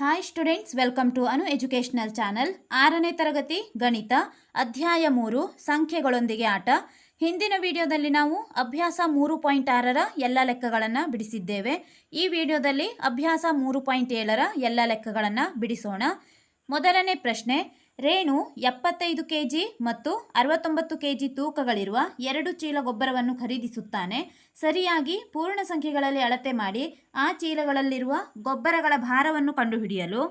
Hi students welcome to Anu educational channel ಆರನೇ ತರಗತಿ, ಗಣಿತ, ಅಧ್ಯಾಯ ಮೂರು, ಸಂಖ್ಯೆಗಳೊಂದಿಗೆ ಆಟ. ಹಿಂದಿನ ವಿಡಿಯೋದಲ್ಲಿ ನಾವು ಅಭ್ಯಾಸ ಮೂರು ಪಾಯಿಂಟ್ ಆರರ ಎಲ್ಲ ಲೆಕ್ಕಗಳನ್ನು ಬಿಡಿಸಿದ್ದೇವೆ. ಈ ವಿಡಿಯೋದಲ್ಲಿ ಅಭ್ಯಾಸ ಮೂರು ಪಾಯಿಂಟ್ ಏಳರ ಎಲ್ಲ ಲೆಕ್ಕಗಳನ್ನು ಬಿಡಿಸೋಣ. ಮೊದಲನೇ ಪ್ರಶ್ನೆ ರೇಣು ಎಪ್ಪತ್ತೈದು ಕೆಜಿ ಮತ್ತು ಅರವತ್ತೊಂಬತ್ತು ಕೆಜಿ ತೂಕಗಳಿರುವ ಎರಡು ಚೀಲ ಗೊಬ್ಬರವನ್ನು ಖರೀದಿಸುತ್ತಾನೆ. ಸರಿಯಾಗಿ ಪೂರ್ಣ ಸಂಖ್ಯೆಗಳಲ್ಲಿ ಅಳತೆ ಮಾಡಿ ಆ ಚೀಲಗಳಲ್ಲಿರುವ ಗೊಬ್ಬರಗಳ ಭಾರವನ್ನು ಕಂಡುಹಿಡಿಯಲು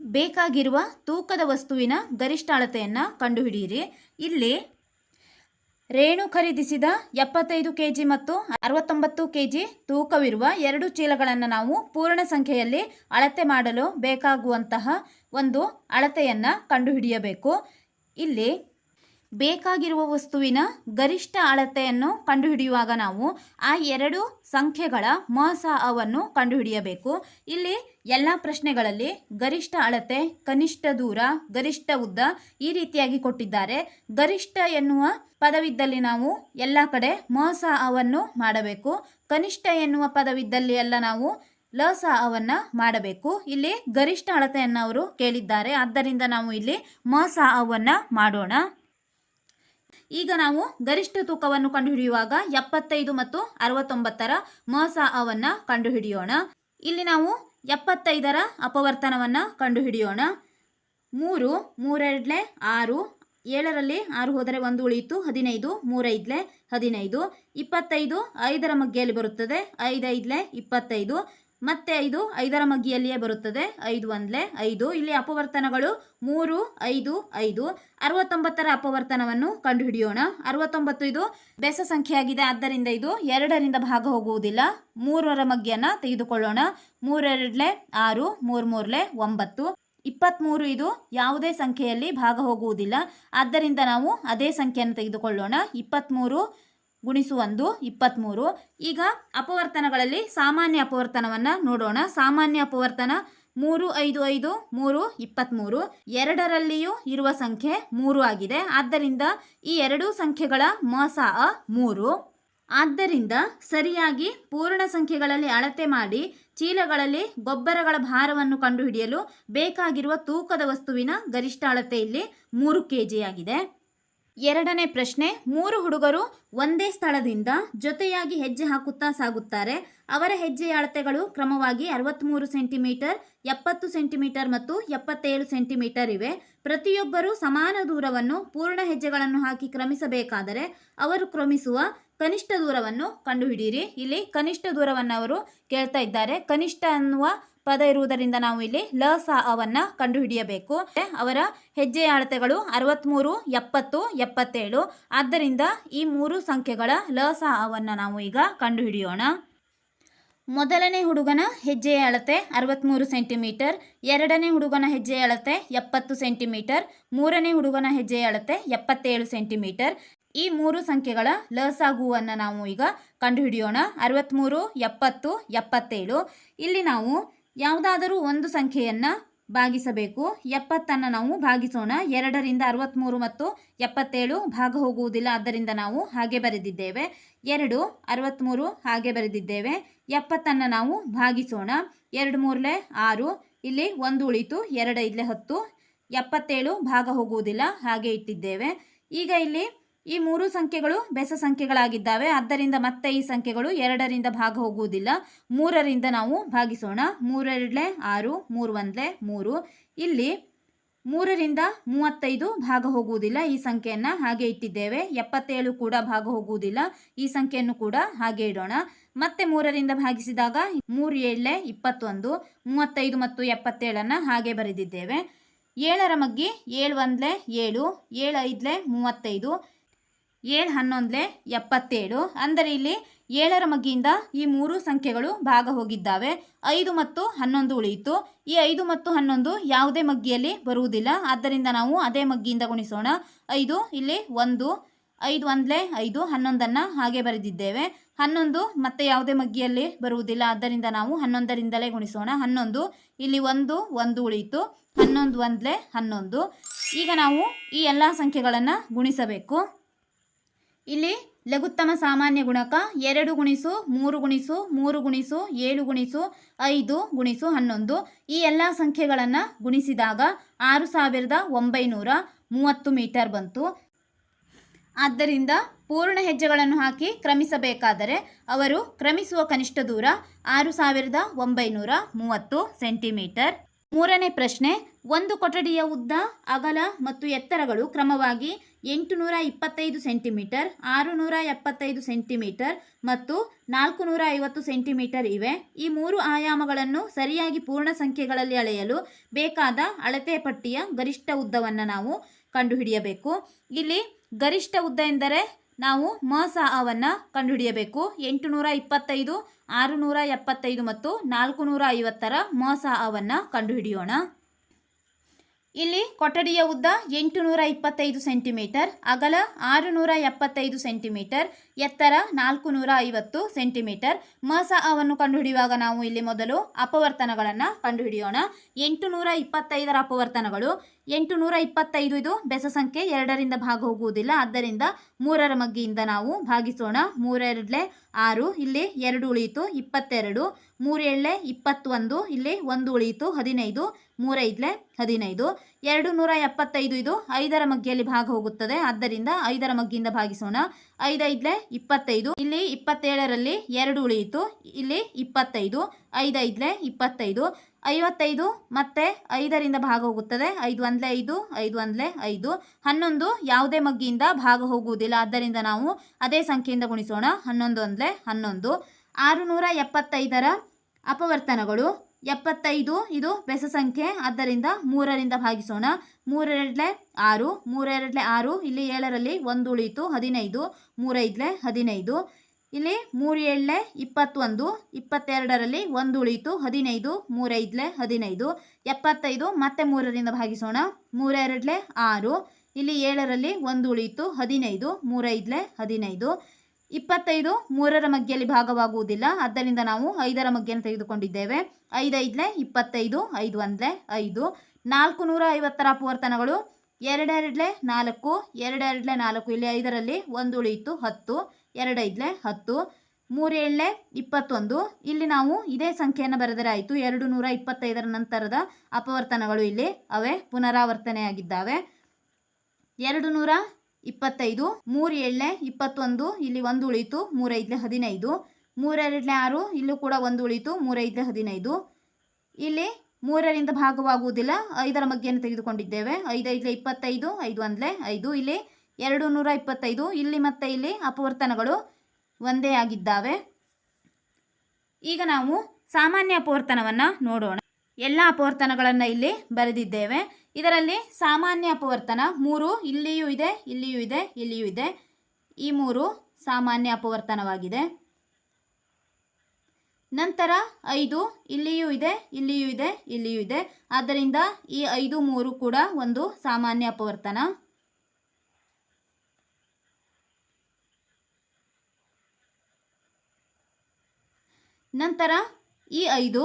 ಬೇಕಾಗಿರುವ ತೂಕದ ವಸ್ತುವಿನ ಗರಿಷ್ಠ ಅಳತೆಯನ್ನು ಕಂಡುಹಿಡಿಯಿರಿ. ಇಲ್ಲಿ ರೇಣು ಖರೀದಿಸಿದ ಎಪ್ಪತ್ತೈದು ಕೆಜಿ ಮತ್ತು ಅರವತ್ತೊಂಬತ್ತು ಕೆಜಿ ತೂಕವಿರುವ ಎರಡು ಚೀಲಗಳನ್ನು ನಾವು ಪೂರ್ಣ ಸಂಖ್ಯೆಯಲ್ಲಿ ಅಳತೆ ಮಾಡಲು ಬೇಕಾಗುವಂತಹ ಒಂದು ಅಳತೆಯನ್ನು ಕಂಡುಹಿಡಿಯಬೇಕು. ಇಲ್ಲಿ ಬೇಕಾಗಿರುವ ವಸ್ತುವಿನ ಗರಿಷ್ಠ ಅಳತೆಯನ್ನು ಕಂಡುಹಿಡಿಯುವಾಗ ನಾವು ಆ ಎರಡು ಸಂಖ್ಯೆಗಳ ಮಸವನ್ನು ಕಂಡುಹಿಡಿಯಬೇಕು. ಇಲ್ಲಿ ಎಲ್ಲ ಪ್ರಶ್ನೆಗಳಲ್ಲಿ ಗರಿಷ್ಠ ಅಳತೆ, ಕನಿಷ್ಠ ದೂರ, ಗರಿಷ್ಠ ಉದ್ದ ಈ ರೀತಿಯಾಗಿ ಕೊಟ್ಟಿದ್ದಾರೆ. ಗರಿಷ್ಠ ಎನ್ನುವ ಪದವಿದ್ದಲ್ಲಿ ನಾವು ಎಲ್ಲ ಕಡೆ ಮಸ ಅವನ್ನು ಮಾಡಬೇಕು. ಕನಿಷ್ಠ ಎನ್ನುವ ಪದವಿದ್ದಲ್ಲಿ ಎಲ್ಲ ನಾವು ಲಸಹವನ್ನು ಮಾಡಬೇಕು. ಇಲ್ಲಿ ಗರಿಷ್ಠ ಅಳತೆಯನ್ನು ಅವರು ಕೇಳಿದ್ದಾರೆ. ಆದ್ದರಿಂದ ನಾವು ಇಲ್ಲಿ ಮಸ ಅವನ್ನ ಮಾಡೋಣ. ಈಗ ನಾವು ಗರಿಷ್ಠ ತೂಕವನ್ನು ಕಂಡುಹಿಡಿಯುವಾಗ ಎಪ್ಪತ್ತೈದು ಮತ್ತು ಅರವತ್ತೊಂಬತ್ತರ ಮಸಾಅವನ್ನ ಕಂಡುಹಿಡಿಯೋಣ. ಇಲ್ಲಿ ನಾವು ಎಪ್ಪತ್ತೈದರ ಅಪವರ್ತನವನ್ನು ಕಂಡುಹಿಡಿಯೋಣ. ಮೂರು ಮೂರೆರಡ್ಲೆ ಆರು, ಏಳರಲ್ಲಿ ಆರು ಹೋದರೆ ಒಂದು ಉಳಿಯಿತು, ಹದಿನೈದು, ಮೂರೈದ್ಲೆ, ಹದಿನೈದು, ಇಪ್ಪತ್ತೈದು, ಐದರ ಮಗ್ಗೆಯಲ್ಲಿ ಬರುತ್ತದೆ, ಐದೈದ್ಲೆ, ಇಪ್ಪತ್ತೈದು ಮತ್ತೆ ಐದು ಐದರ ಮಗ್ಗಿಯಲ್ಲಿಯೇ ಬರುತ್ತದೆ. ಐದು ಒಂದ್ಲೆ ಐದು. ಇಲ್ಲಿ ಅಪವರ್ತನಗಳು ಮೂರು, ಐದು ಐದು. ಅರವತ್ತೊಂಬತ್ತರ ಅಪವರ್ತನವನ್ನು ಕಂಡುಹಿಡಿಯೋಣ. ಅರವತ್ತೊಂಬತ್ತು ಇದು ಬೆಸ ಸಂಖ್ಯೆಯಾಗಿದೆ. ಆದ್ದರಿಂದ ಇದು ಎರಡರಿಂದ ಭಾಗ ಹೋಗುವುದಿಲ್ಲ. ಮೂರರ ಮಗ್ಗಿಯನ್ನು ತೆಗೆದುಕೊಳ್ಳೋಣ. ಮೂರೆರಡ್ಲೆ ಆರು ಮೂರು ಮೂರ್ಲೆ ಒಂಬತ್ತು. ಇಪ್ಪತ್ತ್ಮೂರು ಇದು ಯಾವುದೇ ಸಂಖ್ಯೆಯಲ್ಲಿ ಭಾಗ ಹೋಗುವುದಿಲ್ಲ. ಆದ್ದರಿಂದ ನಾವು ಅದೇ ಸಂಖ್ಯೆಯನ್ನು ತೆಗೆದುಕೊಳ್ಳೋಣ. ಇಪ್ಪತ್ತ್ಮೂರು ಗುಣಿಸು ಒಂದು ಇಪ್ಪತ್ತ್ಮೂರು ಈಗ ಅಪವರ್ತನಗಳಲ್ಲಿ ಸಾಮಾನ್ಯ ಅಪವರ್ತನವನ್ನು ನೋಡೋಣ. ಸಾಮಾನ್ಯ ಅಪವರ್ತನ ಮೂರು, ಐದು ಐದು, ಮೂರು ಇಪ್ಪತ್ತ್ಮೂರು ಎರಡರಲ್ಲಿಯೂ ಇರುವ ಸಂಖ್ಯೆ ಮೂರು ಆಗಿದೆ. ಆದ್ದರಿಂದ ಈ ಎರಡೂ ಸಂಖ್ಯೆಗಳ ಮಸ ಮೂರು. ಆದ್ದರಿಂದ ಸರಿಯಾಗಿ ಪೂರ್ಣ ಸಂಖ್ಯೆಗಳಲ್ಲಿ ಅಳತೆ ಮಾಡಿ ಚೀಲಗಳಲ್ಲಿ ಗೊಬ್ಬರಗಳ ಭಾರವನ್ನು ಕಂಡುಹಿಡಿಯಲು ಬೇಕಾಗಿರುವ ತೂಕದ ವಸ್ತುವಿನ ಗರಿಷ್ಠ ಅಳತೆ ಇಲ್ಲಿ ಮೂರು ಕೆ ಆಗಿದೆ. ಎರಡನೇ ಪ್ರಶ್ನೆ, ಮೂರು ಹುಡುಗರು ಒಂದೇ ಸ್ಥಳದಿಂದ ಜೊತೆಯಾಗಿ ಹೆಜ್ಜೆ ಹಾಕುತ್ತಾ ಸಾಗುತ್ತಾರೆ. ಅವರ ಹೆಜ್ಜೆಯ ಅಳತೆಗಳು ಕ್ರಮವಾಗಿ ಅರವತ್ತ್ಮೂರು ಸೆಂಟಿಮೀಟರ್, ಎಪ್ಪತ್ತು ಸೆಂಟಿಮೀಟರ್ ಮತ್ತು ಎಪ್ಪತ್ತೇಳು ಸೆಂಟಿಮೀಟರ್ ಇವೆ. ಪ್ರತಿಯೊಬ್ಬರೂ ಸಮಾನ ದೂರವನ್ನು ಪೂರ್ಣ ಹೆಜ್ಜೆಗಳನ್ನು ಹಾಕಿ ಕ್ರಮಿಸಬೇಕಾದರೆ ಅವರು ಕ್ರಮಿಸುವ ಕನಿಷ್ಠ ದೂರವನ್ನು ಕಂಡುಹಿಡಿಯಿರಿ. ಇಲ್ಲಿ ಕನಿಷ್ಠ ದೂರವನ್ನು ಅವರು ಕೇಳ್ತಾ ಇದ್ದಾರೆ. ಕನಿಷ್ಠ ಅನ್ನುವ ಪದ ಇರುವುದರಿಂದ ನಾವು ಇಲ್ಲಿ ಲ ಅವನ್ನ ಕಂಡುಹಿಡಿಯಬೇಕು. ಅವರ ಹೆಜ್ಜೆಯ ಅಳತೆಗಳು ಅರವತ್ತ್ಮೂರು ಎಪ್ಪತ್ತು, ಎಪ್ಪತ್ತೇಳು. ಆದ್ದರಿಂದ ಈ ಮೂರು ಸಂಖ್ಯೆಗಳ ಲ ಅವನ್ನ ನಾವು ಈಗ ಕಂಡುಹಿಡಿಯೋಣ. ಮೊದಲನೇ ಹುಡುಗನ ಹೆಜ್ಜೆಯ ಅಳತೆ ಅರವತ್ತ್ಮೂರು ಸೆಂಟಿಮೀಟರ್, ಎರಡನೇ ಹುಡುಗನ ಹೆಜ್ಜೆಯ ಅಳತೆ ಎಪ್ಪತ್ತು ಸೆಂಟಿಮೀಟರ್, ಮೂರನೇ ಹುಡುಗನ ಹೆಜ್ಜೆಯ ಅಳತೆ ಎಪ್ಪತ್ತೇಳು ಸೆಂಟಿಮೀಟರ್. ಈ ಮೂರು ಸಂಖ್ಯೆಗಳ ಲಸಾಗುವನ್ನು ನಾವು ಈಗ ಕಂಡುಹಿಡಿಯೋಣ. ಅರವತ್ತ್ಮೂರು ಎಪ್ಪತ್ತು, ಎಪ್ಪತ್ತೇಳು. ಇಲ್ಲಿ ನಾವು ಯಾವುದಾದರೂ ಒಂದು ಸಂಖ್ಯೆಯನ್ನು ಭಾಗಿಸಬೇಕು. ಎಪ್ಪತ್ತನ್ನು ನಾವು ಭಾಗಿಸೋಣ. ಎರಡರಿಂದ ಅರವತ್ತ್ಮೂರು ಮತ್ತು ಎಪ್ಪತ್ತೇಳು ಭಾಗ ಹೋಗುವುದಿಲ್ಲ, ಆದ್ದರಿಂದ ನಾವು ಹಾಗೆ ಬರೆದಿದ್ದೇವೆ. ಎರಡು ಅರವತ್ತ್ಮೂರು ಹಾಗೆ ಬರೆದಿದ್ದೇವೆ. ಎಪ್ಪತ್ತನ್ನು ನಾವು ಭಾಗಿಸೋಣ. ಎರಡು ಮೂರಲೆ ಆರು, ಇಲ್ಲಿ ಒಂದು ಉಳಿತು, ಎರಡು ಇಲ್ಲೇ ಹತ್ತು. ಎಪ್ಪತ್ತೇಳು ಭಾಗ ಹೋಗುವುದಿಲ್ಲ, ಹಾಗೆ ಇಟ್ಟಿದ್ದೇವೆ. ಈಗ ಇಲ್ಲಿ ಈ ಮೂರು ಸಂಖ್ಯೆಗಳು ಬೆಸ ಸಂಖ್ಯೆಗಳಾಗಿದ್ದಾವೆ. ಆದ್ದರಿಂದ ಮತ್ತೆ ಈ ಸಂಖ್ಯೆಗಳು ಎರಡರಿಂದ ಭಾಗ ಹೋಗುವುದಿಲ್ಲ. ಮೂರರಿಂದ ನಾವು ಭಾಗಿಸೋಣ. ಮೂರೆರಡ್ಲೆ ಆರು ಮೂರು ಒಂದ್ಲೆ ಮೂರು. ಇಲ್ಲಿ ಮೂರರಿಂದ ಮೂವತ್ತೈದು ಭಾಗ ಹೋಗುವುದಿಲ್ಲ. ಈ ಸಂಖ್ಯೆಯನ್ನು ಹಾಗೆ ಇಟ್ಟಿದ್ದೇವೆ. ಎಪ್ಪತ್ತೇಳು ಕೂಡ ಭಾಗ ಹೋಗುವುದಿಲ್ಲ. ಈ ಸಂಖ್ಯೆಯನ್ನು ಕೂಡ ಹಾಗೆ ಇಡೋಣ. ಮತ್ತೆ ಮೂರರಿಂದ ಭಾಗಿಸಿದಾಗ ಮೂರು ಏಳೆ ಇಪ್ಪತ್ತೊಂದು, ಮೂವತ್ತೈದು ಮತ್ತು ಎಪ್ಪತ್ತೇಳನ್ನು ಹಾಗೆ ಬರೆದಿದ್ದೇವೆ. ಏಳರ ಮಗ್ಗಿ ಏಳು ಒಂದ್ಲೆ ಏಳು ಏಳು ಐದಲೆ ಮೂವತ್ತೈದು. ಏಳು ಹನ್ನೊಂದಲೆ ಎಪ್ಪತ್ತೇಳು. ಅಂದರೆ ಇಲ್ಲಿ ಏಳರ ಮಗ್ಗಿಯಿಂದ ಈ ಮೂರು ಸಂಖ್ಯೆಗಳು ಭಾಗ ಹೋಗಿದ್ದಾವೆ. ಐದು ಮತ್ತು ಹನ್ನೊಂದು ಉಳಿಯಿತು. ಈ ಐದು ಮತ್ತು ಹನ್ನೊಂದು ಯಾವುದೇ ಮಗ್ಗಿಯಲ್ಲಿ ಬರುವುದಿಲ್ಲ. ಆದ್ದರಿಂದ ನಾವು ಅದೇ ಮಗ್ಗಿಯಿಂದ ಗುಣಿಸೋಣ. ಐದು ಇಲ್ಲಿ ಒಂದು, ಐದು ಒಂದಲೇ ಐದು, ಹನ್ನೊಂದನ್ನು ಹಾಗೆ ಬರೆದಿದ್ದೇವೆ. ಹನ್ನೊಂದು ಮತ್ತೆ ಯಾವುದೇ ಮಗ್ಗಿಯಲ್ಲಿ ಬರುವುದಿಲ್ಲ. ಆದ್ದರಿಂದ ನಾವು ಹನ್ನೊಂದರಿಂದಲೇ ಗುಣಿಸೋಣ. ಹನ್ನೊಂದು ಇಲ್ಲಿ ಒಂದು ಒಂದು ಉಳಿಯಿತು. ಹನ್ನೊಂದು ಒಂದಲೇ ಹನ್ನೊಂದು. ಈಗ ನಾವು ಈ ಎಲ್ಲ ಸಂಖ್ಯೆಗಳನ್ನು ಗುಣಿಸಬೇಕು. ಇಲ್ಲಿ ಲಘುತ್ತಮ ಸಾಮಾನ್ಯ ಗುಣಕ ಎರಡು ಗುಣಿಸು ಮೂರು ಗುಣಿಸು ಮೂರು ಗುಣಿಸು ಏಳು ಗುಣಿಸು ಐದು ಗುಣಿಸು ಹನ್ನೊಂದು. ಈ ಎಲ್ಲ ಸಂಖ್ಯೆಗಳನ್ನು ಗುಣಿಸಿದಾಗ ಆರು ಸಾವಿರದ ಒಂಬೈನೂರ ಮೂವತ್ತು ಮೀಟರ್ ಬಂತು. ಆದ್ದರಿಂದ ಪೂರ್ಣ ಹೆಜ್ಜೆಗಳನ್ನು ಹಾಕಿ ಕ್ರಮಿಸಬೇಕಾದರೆ ಅವರು ಕ್ರಮಿಸುವ ಕನಿಷ್ಠ ದೂರ ಆರು ಸಾವಿರದ ಒಂಬೈನೂರ ಮೂವತ್ತು ಸೆಂಟಿಮೀಟರ್. ಮೂರನೇ ಪ್ರಶ್ನೆ, ಒಂದು ಕೊಠಡಿಯ ಉದ್ದ, ಅಗಲ ಮತ್ತು ಎತ್ತರಗಳು ಕ್ರಮವಾಗಿ ಎಂಟುನೂರ ಇಪ್ಪತ್ತೈದು ಸೆಂಟಿಮೀಟರ್ ಆರುನೂರ ಎಪ್ಪತ್ತೈದು ಸೆಂಟಿಮೀಟರ್ ಮತ್ತು ನಾಲ್ಕು ನೂರ ಐವತ್ತು ಸೆಂಟಿಮೀಟರ್ ಇವೆ. ಈ ಮೂರು ಆಯಾಮಗಳನ್ನು ಸರಿಯಾಗಿ ಪೂರ್ಣ ಸಂಖ್ಯೆಗಳಲ್ಲಿ ಅಳೆಯಲು ಬೇಕಾದ ಅಳತೆ ಪಟ್ಟಿಯ ಗರಿಷ್ಠ ಉದ್ದವನ್ನು ನಾವು ಕಂಡುಹಿಡಿಯಬೇಕು. ಇಲ್ಲಿ ಗರಿಷ್ಠ ಉದ್ದ ಎಂದರೆ ನಾವು ಮ ಅವನ್ನು ಕಂಡುಹಿಡಿಯಬೇಕು. ಎಂಟುನೂರ ಇಪ್ಪತ್ತೈದು ಆರುನೂರ ಎಪ್ಪತ್ತೈದು ಮತ್ತು ನಾಲ್ಕು ನೂರ ಐವತ್ತರ ಮ ಅವನ್ನು ಕಂಡುಹಿಡಿಯೋಣ. ಇಲ್ಲಿ ಕೊಠಡಿಯ ಉದ್ದ ಎಂಟುನೂರ ಇಪ್ಪತ್ತೈದು ಸೆಂಟಿಮೀಟರ್, ಅಗಲ ಆರುನೂರ ಎಪ್ಪತ್ತೈದು ಸೆಂಟಿಮೀಟರ್ ಎತ್ತರ ನಾಲ್ಕು ನೂರ ಐವತ್ತು ಸೆಂಟಿಮೀಟರ್. ಮಸ ಅವನ್ನು ಕಂಡುಹಿಡಿಯುವಾಗ ನಾವು ಇಲ್ಲಿ ಮೊದಲು ಅಪವರ್ತನಗಳನ್ನು ಕಂಡುಹಿಡಿಯೋಣ. ಎಂಟು ನೂರ ಇಪ್ಪತ್ತೈದರ ಅಪವರ್ತನಗಳು. ಎಂಟುನೂರ ಇಪ್ಪತ್ತೈದು ಇದು ಬೆಸ ಸಂಖ್ಯೆ ಎರಡರಿಂದ ಭಾಗ ಹೋಗುವುದಿಲ್ಲ ಆದ್ದರಿಂದ ಮೂರರ ಮಗ್ಗಿಯಿಂದ ನಾವು ಭಾಗಿಸೋಣ. ಮೂರೆರಡ್ಲೆ ಆರು, ಇಲ್ಲಿ ಎರಡು ಉಳಿಯಿತು, ಇಪ್ಪತ್ತೆರಡು. ಮೂರೇಳೆ ಇಪ್ಪತ್ತೊಂದು, ಇಲ್ಲಿ ಒಂದು ಉಳಿಯಿತು, ಹದಿನೈದು. ಮೂರೈದ್ಲೆ ಹದಿನೈದು. ಎರಡು ನೂರ ಎಪ್ಪತ್ತೈದು ಇದು ಐದರ ಮಗ್ಗಿಯಲ್ಲಿ ಭಾಗ ಹೋಗುತ್ತದೆ ಆದ್ದರಿಂದ ಐದರ ಮಗ್ಗಿಯಿಂದ ಭಾಗಿಸೋಣ. ಐದೈದ್ಲೆ ಇಪ್ಪತ್ತೈದು, ಇಲ್ಲಿ ಇಪ್ಪತ್ತೇಳರಲ್ಲಿ ಎರಡು ಉಳಿಯಿತು, ಇಲ್ಲಿ ಇಪ್ಪತ್ತೈದು, ಐದೈದ್ಲೆ ಇಪ್ಪತ್ತೈದು, ಐವತ್ತೈದು ಮತ್ತೆ ಐದರಿಂದ ಭಾಗ ಹೋಗುತ್ತದೆ ಐದು ಒಂದ್ಲೆ ಐದು ಐದು ಒಂದ್ಲೆ ಐದು. ಹನ್ನೊಂದು ಯಾವುದೇ ಮಗ್ಗಿಯಿಂದ ಭಾಗ ಹೋಗುವುದಿಲ್ಲ ಆದ್ದರಿಂದ ನಾವು ಅದೇ ಸಂಖ್ಯೆಯಿಂದ ಗುಣಿಸೋಣ, ಹನ್ನೊಂದು ಒಂದ್ಲೆ ಹನ್ನೊಂದು. ಆರುನೂರ ಎಪ್ಪತ್ತೈದರ ಅಪವರ್ತನಗಳು ಎಪ್ಪತ್ತೈದು ಇದು ಬೆಸ ಸಂಖ್ಯೆ. ಆದ್ದರಿಂದ ಮೂರರಿಂದ ಭಾಗಿಸೋಣ. ಮೂರೆರಡ್ಲೆ ಆರು ಮೂರೆರಡ್ಲೆ ಆರು, ಇಲ್ಲಿ ಏಳರಲ್ಲಿ ಒಂದು ಉಳಿಯಿತು, ಹದಿನೈದು. ಮೂರೈದ್ಲೆ ಹದಿನೈದು. ಇಲ್ಲಿ ಮೂರು ಏಳಲೆ ಇಪ್ಪತ್ತೊಂದು, ಇಪ್ಪತ್ತೆರಡರಲ್ಲಿ ಒಂದು ಉಳಿಯಿತು, ಹದಿನೈದು. ಮೂರೈದ್ಲೆ ಹದಿನೈದು. ಎಪ್ಪತ್ತೈದು, ಮತ್ತೆ ಮೂರರಿಂದ ಭಾಗಿಸೋಣ. ಮೂರೆರಡ್ಲೆ ಆರು, ಇಲ್ಲಿ ಏಳರಲ್ಲಿ ಒಂದು ಉಳಿಯಿತು, ಹದಿನೈದು. ಮೂರೈದ್ಲೆ ಹದಿನೈದು. ಇಪ್ಪತ್ತೈದು ಮೂರರ ಮಗ್ಗಿಯಲ್ಲಿ ಭಾಗವಾಗುವುದಿಲ್ಲ. ಆದ್ದರಿಂದ ನಾವು ಐದರ ಮಗ್ಗಿಯನ್ನು ತೆಗೆದುಕೊಂಡಿದ್ದೇವೆ. ಐದೈದ್ಲೆ ಇಪ್ಪತ್ತೈದು, ಐದು ಅಂದರೆ ಐದು. ನಾಲ್ಕು ನೂರ ಐವತ್ತರ ಅಪವರ್ತನಗಳು ಎರಡೆರಡ್ಲೆ ನಾಲ್ಕು ಎರಡೆರಡ್ಲೆ ನಾಲ್ಕು. ಇಲ್ಲಿ ಐದರಲ್ಲಿ ಒಂದು ಉಳಿಯಿತು, ಹತ್ತು. ಎರಡೈದ್ಲೆ ಹತ್ತು. ಮೂರೇಳ್ಲೆ ಇಪ್ಪತ್ತೊಂದು. ಇಲ್ಲಿ ನಾವು ಇದೇ ಸಂಖ್ಯೆಯನ್ನು ಬರೆದರೆ ಆಯಿತು. ಎರಡು ನೂರ ಇಪ್ಪತ್ತೈದರ ನಂತರದ ಅಪವರ್ತನಗಳು ಇಲ್ಲಿ. ಅವೇ ಪುನರಾವರ್ತನೆಯಾಗಿದ್ದಾವೆ. ಎರಡು ನೂರ ಇಪ್ಪತ್ತೈದು ಮೂರು ಏಳಲೆ ಇಪ್ಪತ್ತೊಂದು, ಇಲ್ಲಿ ಒಂದು ಉಳಿತು ಮೂರೈದ್ಲೆ ಹದಿನೈದು. ಮೂರೆರಡ್ಲೆ ಆರು, ಇಲ್ಲೂ ಕೂಡ ಒಂದು ಉಳಿತು ಮೂರೈದ್ಲೆ ಹದಿನೈದು. ಇಲ್ಲಿ ಮೂರರಿಂದ ಭಾಗವಾಗುವುದಿಲ್ಲ, ಐದರ ಮಗ್ಗೆಯನ್ನು ತೆಗೆದುಕೊಂಡಿದ್ದೇವೆ. ಐದೈದ್ಲೆ ಇಪ್ಪತ್ತೈದು, ಐದು ಒಂದ್ಲೆ, ಐದು. ಇಲ್ಲಿ ಎರಡು, ನೂರ ಇಪ್ಪತ್ತೈದು. ಇಲ್ಲಿ ಮತ್ತೆ ಇಲ್ಲಿ ಅಪವರ್ತನಗಳು ಒಂದೇ ಆಗಿದ್ದಾವೆ. ಈಗ ನಾವು ಸಾಮಾನ್ಯ ಅಪವರ್ತನವನ್ನು ನೋಡೋಣ. ಎಲ್ಲ ಅಪವರ್ತನಗಳನ್ನು ಇಲ್ಲಿ ಬರೆದಿದ್ದೇವೆ. ಇದರಲ್ಲಿ ಸಾಮಾನ್ಯ ಅಪವರ್ತನ ಮೂರು, ಇಲ್ಲಿಯೂ ಇದೆ ಇಲ್ಲಿಯೂ ಇದೆ ಇಲ್ಲಿಯೂ ಇದೆ. ಈ ಮೂರು ಸಾಮಾನ್ಯ ಅಪವರ್ತನವಾಗಿದೆ. ನಂತರ ಐದು, ಇಲ್ಲಿಯೂ ಇದೆ ಇಲ್ಲಿಯೂ ಇದೆ ಇಲ್ಲಿಯೂ ಇದೆ. ಆದ್ದರಿಂದ ಈ ಐದು, ಮೂರು ಕೂಡ ಒಂದು ಸಾಮಾನ್ಯ ಅಪವರ್ತನ. ನಂತರ ಈ ಐದು,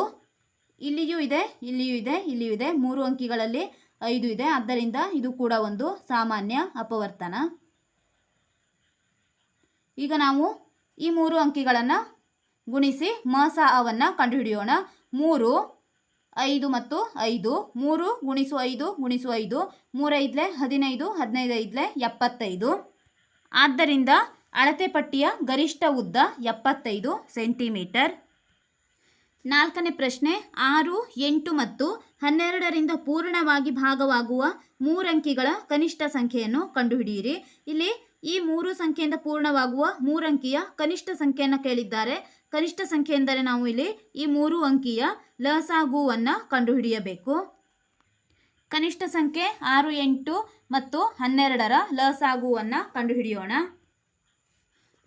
ಇಲ್ಲಿಯೂ ಇದೆ ಇಲ್ಲಿಯೂ ಇದೆ ಇಲ್ಲಿಯೂ ಇದೆ. ಮೂರು ಅಂಕಿಗಳಲ್ಲಿ ಐದು ಇದೆ. ಆದ್ದರಿಂದ ಇದು ಕೂಡ ಒಂದು ಸಾಮಾನ್ಯ ಅಪವರ್ತನ. ಈಗ ನಾವು ಈ ಮೂರು ಅಂಕಿಗಳನ್ನು ಗುಣಿಸಿ ಮಸ ಅವನ್ನು ಕಂಡುಹಿಡಿಯೋಣ. ಮೂರು, ಐದು ಮತ್ತು ಐದು. ಮೂರು ಗುಣಿಸು ಐದು ಗುಣಿಸು ಐದು. ಮೂರೈದ್ಲೆ ಹದಿನೈದು ಹದಿನೈದು ಐದ್ಲೆ ಎಪ್ಪತ್ತೈದು. ಆದ್ದರಿಂದ ಅಳತೆ ಪಟ್ಟಿಯ ಗರಿಷ್ಠ ಉದ್ದ ಎಪ್ಪತ್ತೈದು ಸೆಂಟಿಮೀಟರ್. ನಾಲ್ಕನೇ ಪ್ರಶ್ನೆ, ಆರು, ಎಂಟು ಮತ್ತು ಹನ್ನೆರಡರಿಂದ ಪೂರ್ಣವಾಗಿ ಭಾಗವಾಗುವ ಮೂರಂಕಿಗಳ ಕನಿಷ್ಠ ಸಂಖ್ಯೆಯನ್ನು ಕಂಡುಹಿಡಿಯಿರಿ. ಇಲ್ಲಿ ಈ ಮೂರು ಸಂಖ್ಯೆಯಿಂದ ಪೂರ್ಣವಾಗುವ ಮೂರಂಕಿಯ ಕನಿಷ್ಠ ಸಂಖ್ಯೆಯನ್ನು ಕೇಳಿದ್ದಾರೆ. ಕನಿಷ್ಠ ಸಂಖ್ಯೆ ಎಂದರೆ ನಾವು ಇಲ್ಲಿ ಈ ಮೂರು ಅಂಕಿಯ ಲಸಾಗುವನ್ನು ಕಂಡುಹಿಡಿಯಬೇಕು. ಕನಿಷ್ಠ ಸಂಖ್ಯೆ ಆರು, ಎಂಟು ಮತ್ತು ಹನ್ನೆರಡರ ಲಸಾಗುವನ್ನು ಕಂಡುಹಿಡಿಯೋಣ.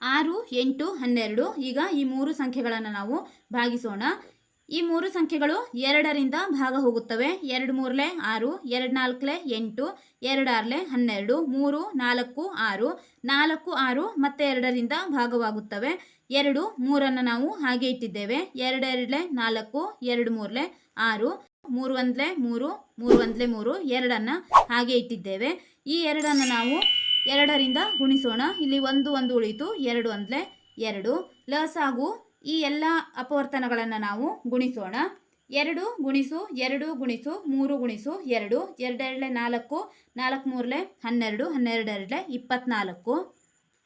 ಆರು, ಎಂಟು, ಹನ್ನೆರಡು. ಈಗ ಈ ಮೂರು ಸಂಖ್ಯೆಗಳನ್ನು ನಾವು ಭಾಗಿಸೋಣ. ಈ ಮೂರು ಸಂಖ್ಯೆಗಳು ಎರಡರಿಂದ ಭಾಗ ಹೋಗುತ್ತವೆ. ಎರಡು ಮೂರಲೆ ಆರು, ಎರಡು ನಾಲ್ಕಲೆ ಎಂಟು, ಎರಡು ಆರಲೆ ಹನ್ನೆರಡು, ಮೂರು, ನಾಲ್ಕು, ಆರು. ನಾಲ್ಕು, ಆರು ಮತ್ತೆ ಎರಡರಿಂದ ಭಾಗವಾಗುತ್ತವೆ. ಎರಡು, ಮೂರನ್ನು ನಾವು ಹಾಗೆ ಇಟ್ಟಿದ್ದೇವೆ. ಎರಡೆರಡಲೆ ನಾಲ್ಕು, ಎರಡು ಮೂರಲೆ ಆರು. ಮೂರು ಒಂದ್ಲೆ ಮೂರು ಮೂರು ಒಂದ್ಲೆ ಮೂರು ಎರಡನ್ನು ಹಾಗೆ ಇಟ್ಟಿದ್ದೇವೆ. ಈ ಎರಡನ್ನು ನಾವು ಎರಡರಿಂದ ಗುಣಿಸೋಣ. ಇಲ್ಲಿ ಒಂದು ಒಂದು ಉಳಿತು ಎರಡು ಅಂದರೆ ಎರಡು. ಲಸಾಗು ಈ ಎಲ್ಲ ಅಪವರ್ತನಗಳನ್ನು ನಾವು ಗುಣಿಸೋಣ. ಎರಡು ಗುಣಿಸು ಎರಡು ಗುಣಿಸು, ಮೂರು ಗುಣಿಸು, ಎರಡು. ಎರಡೆರಡಲೆ ನಾಲ್ಕು ನಾಲ್ಕು ಮೂರಲೆ ಹನ್ನೆರಡು, ಹನ್ನೆರಡೆರಡಲೆ ಇಪ್ಪತ್ನಾಲ್ಕು.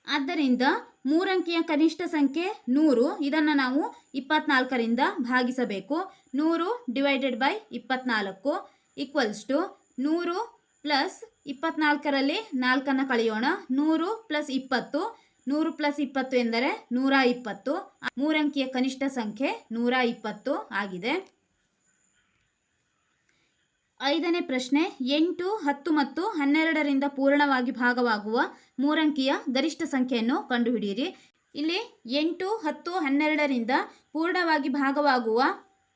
ಆದ್ದರಿಂದ ಮೂರಂಕಿಯ ಕನಿಷ್ಠ ಸಂಖ್ಯೆ ನೂರು. ಇದನ್ನು ನಾವು ಇಪ್ಪತ್ನಾಲ್ಕರಿಂದ ಭಾಗಿಸಬೇಕು. ನೂರು ಡಿವೈಡೆಡ್ ಬೈ ಇಪ್ಪತ್ನಾಲ್ಕು ಈಕ್ವಲ್ಸ್ ಟು ನೂರು ಪ್ಲಸ್ ಇಪ್ಪತ್ನಾಲ್ಕರಲ್ಲಿ ನಾಲ್ಕನ್ನು ಕಳೆಯೋಣ. ನೂರು ಪ್ಲಸ್ ಇಪ್ಪತ್ತು. ನೂರು ಪ್ಲಸ್ ಇಪ್ಪತ್ತು ಎಂದರೆ ನೂರ ಇಪ್ಪತ್ತು. ಮೂರಂಕಿಯ ಕನಿಷ್ಠ ಸಂಖ್ಯೆ ನೂರ ಇಪ್ಪತ್ತು ಆಗಿದೆ. ಐದನೇ ಪ್ರಶ್ನೆ, ಎಂಟು, ಹತ್ತು ಮತ್ತು ಹನ್ನೆರಡರಿಂದ ಪೂರ್ಣವಾಗಿ ಭಾಗವಾಗುವ ಮೂರಂಕಿಯ ಗರಿಷ್ಠ ಸಂಖ್ಯೆಯನ್ನು ಕಂಡುಹಿಡಿಯಿರಿ. ಇಲ್ಲಿ ಎಂಟು, ಹತ್ತು, ಹನ್ನೆರಡರಿಂದ ಪೂರ್ಣವಾಗಿ ಭಾಗವಾಗುವ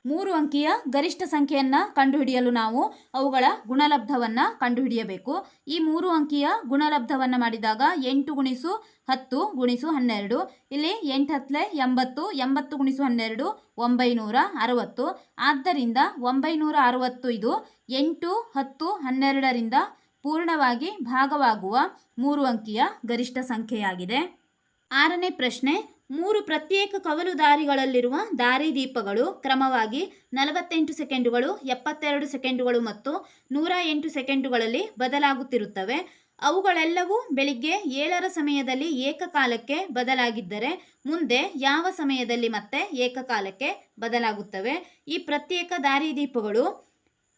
ಮೂರು ಅಂಕಿಯ ಗರಿಷ್ಠ ಸಂಖ್ಯೆಯನ್ನು ಕಂಡುಹಿಡಿಯಲು ನಾವು ಅವುಗಳ ಗುಣಲಬ್ಧವನ್ನು ಕಂಡುಹಿಡಿಯಬೇಕು. ಈ ಮೂರು ಅಂಕಿಯ ಗುಣಲಬ್ಧವನ್ನು ಮಾಡಿದಾಗ ಎಂಟು ಗುಣಿಸು ಹತ್ತು ಗುಣಿಸು ಹನ್ನೆರಡು. ಇಲ್ಲಿ ಎಂಟು ಹತ್ತಲೆ ಎಂಬತ್ತು ಎಂಬತ್ತು ಗುಣಿಸು ಹನ್ನೆರಡು, ಒಂಬೈನೂರ ಅರವತ್ತು. ಆದ್ದರಿಂದ ಒಂಬೈನೂರ ಅರವತ್ತು ಇದು ಎಂಟು, ಹತ್ತು, ಹನ್ನೆರಡರಿಂದ ಪೂರ್ಣವಾಗಿ ಭಾಗವಾಗುವ ಮೂರು ಅಂಕಿಯ ಗರಿಷ್ಠ ಸಂಖ್ಯೆಯಾಗಿದೆ. ಆರನೇ ಪ್ರಶ್ನೆ ಮೂರು ಪ್ರತ್ಯೇಕ ಕವಲು ದಾರಿಗಳಲ್ಲಿರುವ ದಾರಿದೀಪಗಳು ಕ್ರಮವಾಗಿ ನಲವತ್ತೆಂಟು ಸೆಕೆಂಡುಗಳು, ಎಪ್ಪತ್ತೆರಡು ಸೆಕೆಂಡುಗಳು ಮತ್ತು ನೂರ ಎಂಟು ಸೆಕೆಂಡುಗಳಲ್ಲಿ ಬದಲಾಗುತ್ತಿರುತ್ತವೆ. ಅವುಗಳೆಲ್ಲವೂ ಬೆಳಿಗ್ಗೆ ಏಳರ ಸಮಯದಲ್ಲಿ ಏಕಕಾಲಕ್ಕೆ ಬದಲಾಗಿದ್ದರೆ ಮುಂದೆ ಯಾವ ಸಮಯದಲ್ಲಿ ಮತ್ತೆ ಏಕಕಾಲಕ್ಕೆ ಬದಲಾಗುತ್ತವೆ? ಈ ಪ್ರತ್ಯೇಕ ದಾರಿದೀಪಗಳು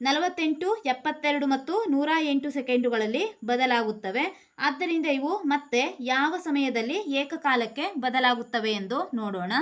ನಲವತ್ತೆಂಟು, ಎಪ್ಪತ್ತೆರಡು ಮತ್ತು ನೂರ ಎಂಟು ಸೆಕೆಂಡುಗಳಲ್ಲಿ ಬದಲಾಗುತ್ತವೆ. ಆದ್ದರಿಂದ ಇವು ಮತ್ತೆ ಯಾವ ಸಮಯದಲ್ಲಿ ಏಕಕಾಲಕ್ಕೆ ಬದಲಾಗುತ್ತವೆ ಎಂದು ನೋಡೋಣ.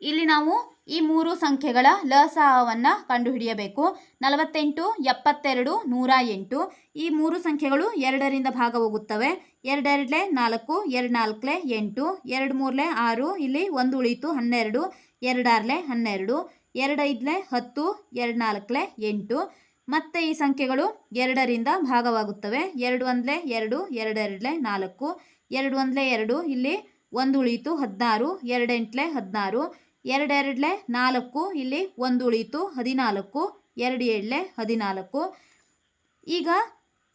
ಇಲ್ಲಿ ನಾವು ಈ ಮೂರು ಸಂಖ್ಯೆಗಳ ಲಸಹವನ್ನು ಕಂಡುಹಿಡಿಯಬೇಕು. ನಲವತ್ತೆಂಟು, ಎಪ್ಪತ್ತೆರಡು, ನೂರ ಎಂಟು. ಈ ಮೂರು ಸಂಖ್ಯೆಗಳು ಎರಡರಿಂದ ಭಾಗ ಹೋಗುತ್ತವೆ ಎರಡೆರಡಲೆ ನಾಲ್ಕು ಎರಡು ನಾಲ್ಕಲೆ ಎಂಟು. ಎರಡು ಮೂರಲೆ ಆರು, ಇಲ್ಲಿ ಒಂದು ಉಳಿತು ಹನ್ನೆರಡು. ಎರಡಾರ್ಲೆ ಹನ್ನೆರಡು. ಎರಡೈದಲೆ ಹತ್ತು ಎರಡು ನಾಲ್ಕಲೆ ಎಂಟು. ಮತ್ತೆ ಈ ಸಂಖ್ಯೆಗಳು ಎರಡರಿಂದ ಭಾಗವಾಗುತ್ತವೆ. ಎರಡು ಒಂದಲೆ ಎರಡು, ಎರಡೆರಡಲೆ ನಾಲ್ಕು. ಎರಡು ಒಂದಲೆ ಎರಡು, ಇಲ್ಲಿ ಒಂದು ಉಳಿಯಿತು ಹದಿನಾರು. ಎರಡೆಂಟ್ಲೆ ಹದಿನಾರು. ಎರಡೆರಡಲೆ ನಾಲ್ಕು, ಇಲ್ಲಿ ಒಂದು ಉಳಿಯಿತು ಹದಿನಾಲ್ಕು. ಎರಡು ಏಳಲೆ ಹದಿನಾಲ್ಕು. ಈಗ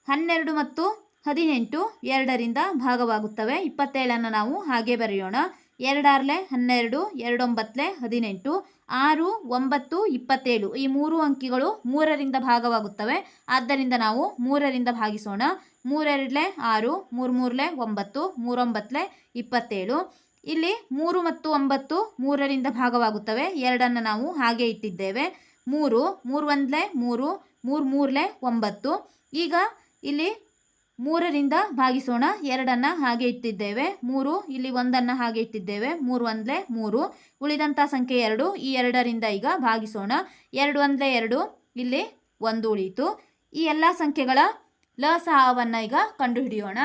ಹನ್ನೆರಡು ಮತ್ತು ಹದಿನೆಂಟು ಎರಡರಿಂದ ಭಾಗವಾಗುತ್ತವೆ. ಇಪ್ಪತ್ತೇಳನ್ನು ನಾವು ಹಾಗೆ ಬರೆಯೋಣ. ಎರಡಾರ್ಲೆ ಹನ್ನೆರಡು, ಎರಡೊಂಬತ್ತಲೆ ಹದಿನೆಂಟು. ಆರು, ಒಂಬತ್ತು, ಇಪ್ಪತ್ತೇಳು. ಈ ಮೂರು ಅಂಕಿಗಳು ಮೂರರಿಂದ ಭಾಗವಾಗುತ್ತವೆ. ಆದ್ದರಿಂದ ನಾವು ಮೂರರಿಂದ ಭಾಗಿಸೋಣ. ಮೂರೆರಡಲೆ ಆರು ಮೂರು ಮೂರಲೆ ಒಂಬತ್ತು ಮೂರೊಂಬತ್ತಲೆ ಇಪ್ಪತ್ತೇಳು. ಇಲ್ಲಿ ಮೂರು ಮತ್ತು ಒಂಬತ್ತು ಮೂರರಿಂದ ಭಾಗವಾಗುತ್ತವೆ. ಎರಡನ್ನು ನಾವು ಹಾಗೆ ಇಟ್ಟಿದ್ದೇವೆ. ಮೂರು ಮೂರು ಒಂದಲೆ ಮೂರು ಮೂರು ಮೂರಲೆ ಒಂಬತ್ತು. ಈಗ ಇಲ್ಲಿ ಮೂರರಿಂದ ಭಾಗಿಸೋಣ. ಎರಡನ್ನು ಹಾಗೆ ಇಟ್ಟಿದ್ದೇವೆ. ಮೂರು, ಇಲ್ಲಿ ಒಂದನ್ನು ಹಾಗೆ ಇಟ್ಟಿದ್ದೇವೆ. ಮೂರು ಒಂದಲೆ ಮೂರು. ಉಳಿದಂಥ ಸಂಖ್ಯೆ ಎರಡು. ಈ ಎರಡರಿಂದ ಈಗ ಭಾಗಿಸೋಣ. ಎರಡು ಒಂದಲೆ ಎರಡು. ಇಲ್ಲಿ ಒಂದು ಉಳಿಯಿತು. ಈ ಎಲ್ಲ ಸಂಖ್ಯೆಗಳ ಲಸಹವನ್ನು ಈಗ ಕಂಡುಹಿಡಿಯೋಣ.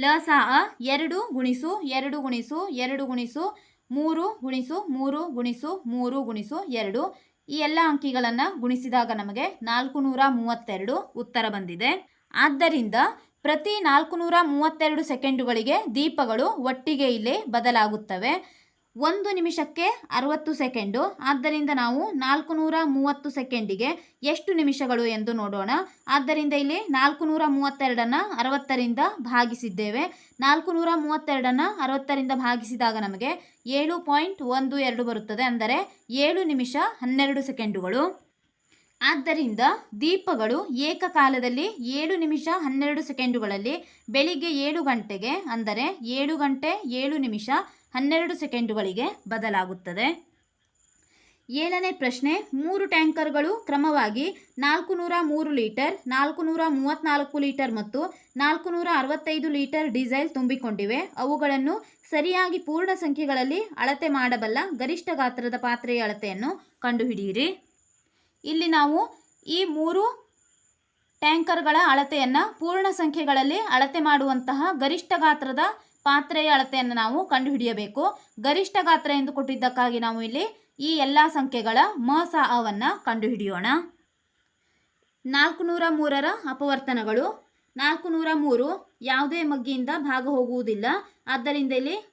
ಲಸಹ ಎರಡು ಗುಣಿಸು ಎರಡು ಗುಣಿಸು ಎರಡು ಗುಣಿಸು, ಮೂರು ಗುಣಿಸು ಮೂರು ಗುಣಿಸು ಮೂರು ಗುಣಿಸು, ಎರಡು. ಈ ಎಲ್ಲ ಅಂಕಿಗಳನ್ನು ಗುಣಿಸಿದಾಗ ನಮಗೆ ನಾಲ್ಕು ನೂರ ಮೂವತ್ತೆರಡು ಉತ್ತರ ಬಂದಿದೆ. ಆದ್ದರಿಂದ ಪ್ರತಿ ನಾಲ್ಕು ನೂರ ಮೂವತ್ತೆರಡು ಸೆಕೆಂಡುಗಳಿಗೆ ದೀಪಗಳು ಒಟ್ಟಿಗೆ ಇಲ್ಲಿ ಬದಲಾಗುತ್ತವೆ. ಒಂದು ನಿಮಿಷಕ್ಕೆ ಅರವತ್ತು ಸೆಕೆಂಡು. ಆದ್ದರಿಂದ ನಾವು ನಾಲ್ಕು ನೂರ ಮೂವತ್ತು ಸೆಕೆಂಡಿಗೆ ಎಷ್ಟು ನಿಮಿಷಗಳು ಎಂದು ನೋಡೋಣ. ಆದ್ದರಿಂದ ಇಲ್ಲಿ ನಾಲ್ಕು ನೂರ ಮೂವತ್ತೆರಡನ್ನು ಅರವತ್ತರಿಂದ ಭಾಗಿಸಿದ್ದೇವೆ. ನಾಲ್ಕು ನೂರ ಮೂವತ್ತೆರಡನ್ನು ಅರವತ್ತರಿಂದ ಭಾಗಿಸಿದಾಗ ನಮಗೆ ಏಳು ಪಾಯಿಂಟ್ ಒಂದು ಎರಡು ಬರುತ್ತದೆ. ಅಂದರೆ ಏಳು ನಿಮಿಷ ಹನ್ನೆರಡು ಸೆಕೆಂಡುಗಳು. ಆದ್ದರಿಂದ ದೀಪಗಳು ಏಕಕಾಲದಲ್ಲಿ ಏಳು ನಿಮಿಷ ಹನ್ನೆರಡು ಸೆಕೆಂಡುಗಳಲ್ಲಿ ಬೆಳಿಗ್ಗೆ ಏಳು ಗಂಟೆಗೆ, ಅಂದರೆ ಏಳು ಗಂಟೆ ಏಳು ನಿಮಿಷ ಹನ್ನೆರಡು ಸೆಕೆಂಡುಗಳಿಗೆ ಬದಲಾಗುತ್ತದೆ. ಏಳನೇ ಪ್ರಶ್ನೆ, ಮೂರು ಟ್ಯಾಂಕರ್ಗಳು ಕ್ರಮವಾಗಿ ನಾಲ್ಕು ನೂರ ಮೂರು ಲೀಟರ್ ನಾಲ್ಕು ನೂರ ಮೂವತ್ತ್ನಾಲ್ಕು ಲೀಟರ್ ಮತ್ತು ನಾಲ್ಕು ನೂರ ಅರವತ್ತೈದು ಲೀಟರ್ ಡೀಸೆಲ್ ತುಂಬಿಕೊಂಡಿವೆ. ಅವುಗಳನ್ನು ಸರಿಯಾಗಿ ಪೂರ್ಣ ಸಂಖ್ಯೆಗಳಲ್ಲಿ ಅಳತೆ ಮಾಡಬಲ್ಲ ಗರಿಷ್ಠ ಗಾತ್ರದ ಪಾತ್ರೆಯ ಅಳತೆಯನ್ನು ಕಂಡುಹಿಡಿಯಿರಿ. ಇಲ್ಲಿ ನಾವು ಈ ಮೂರು ಟ್ಯಾಂಕರ್ಗಳ ಅಳತೆಯನ್ನು ಪೂರ್ಣ ಸಂಖ್ಯೆಗಳಲ್ಲಿ ಅಳತೆ ಮಾಡುವಂತಹ ಗರಿಷ್ಠ ಗಾತ್ರದ ಪಾತ್ರೆಯ ಅಳತೆಯನ್ನು ನಾವು ಕಂಡುಹಿಡಿಯಬೇಕು. ಗರಿಷ್ಠ ಗಾತ್ರ ಎಂದು ಕೊಟ್ಟಿದ್ದಕ್ಕಾಗಿ ನಾವು ಇಲ್ಲಿ ಈ ಎಲ್ಲ ಸಂಖ್ಯೆಗಳ ಮ, ಸ, ಅವನ್ನು ಕಂಡುಹಿಡಿಯೋಣ. ನಾಲ್ಕು ನೂರ ಮೂರರ ಅಪವರ್ತನಗಳು. ನಾಲ್ಕು ನೂರ ಮೂರು ಯಾವುದೇ ಮಗ್ಗಿಯಿಂದ ಭಾಗ ಹೋಗುವುದಿಲ್ಲ. ಆದ್ದರಿಂದ ಇಲ್ಲಿ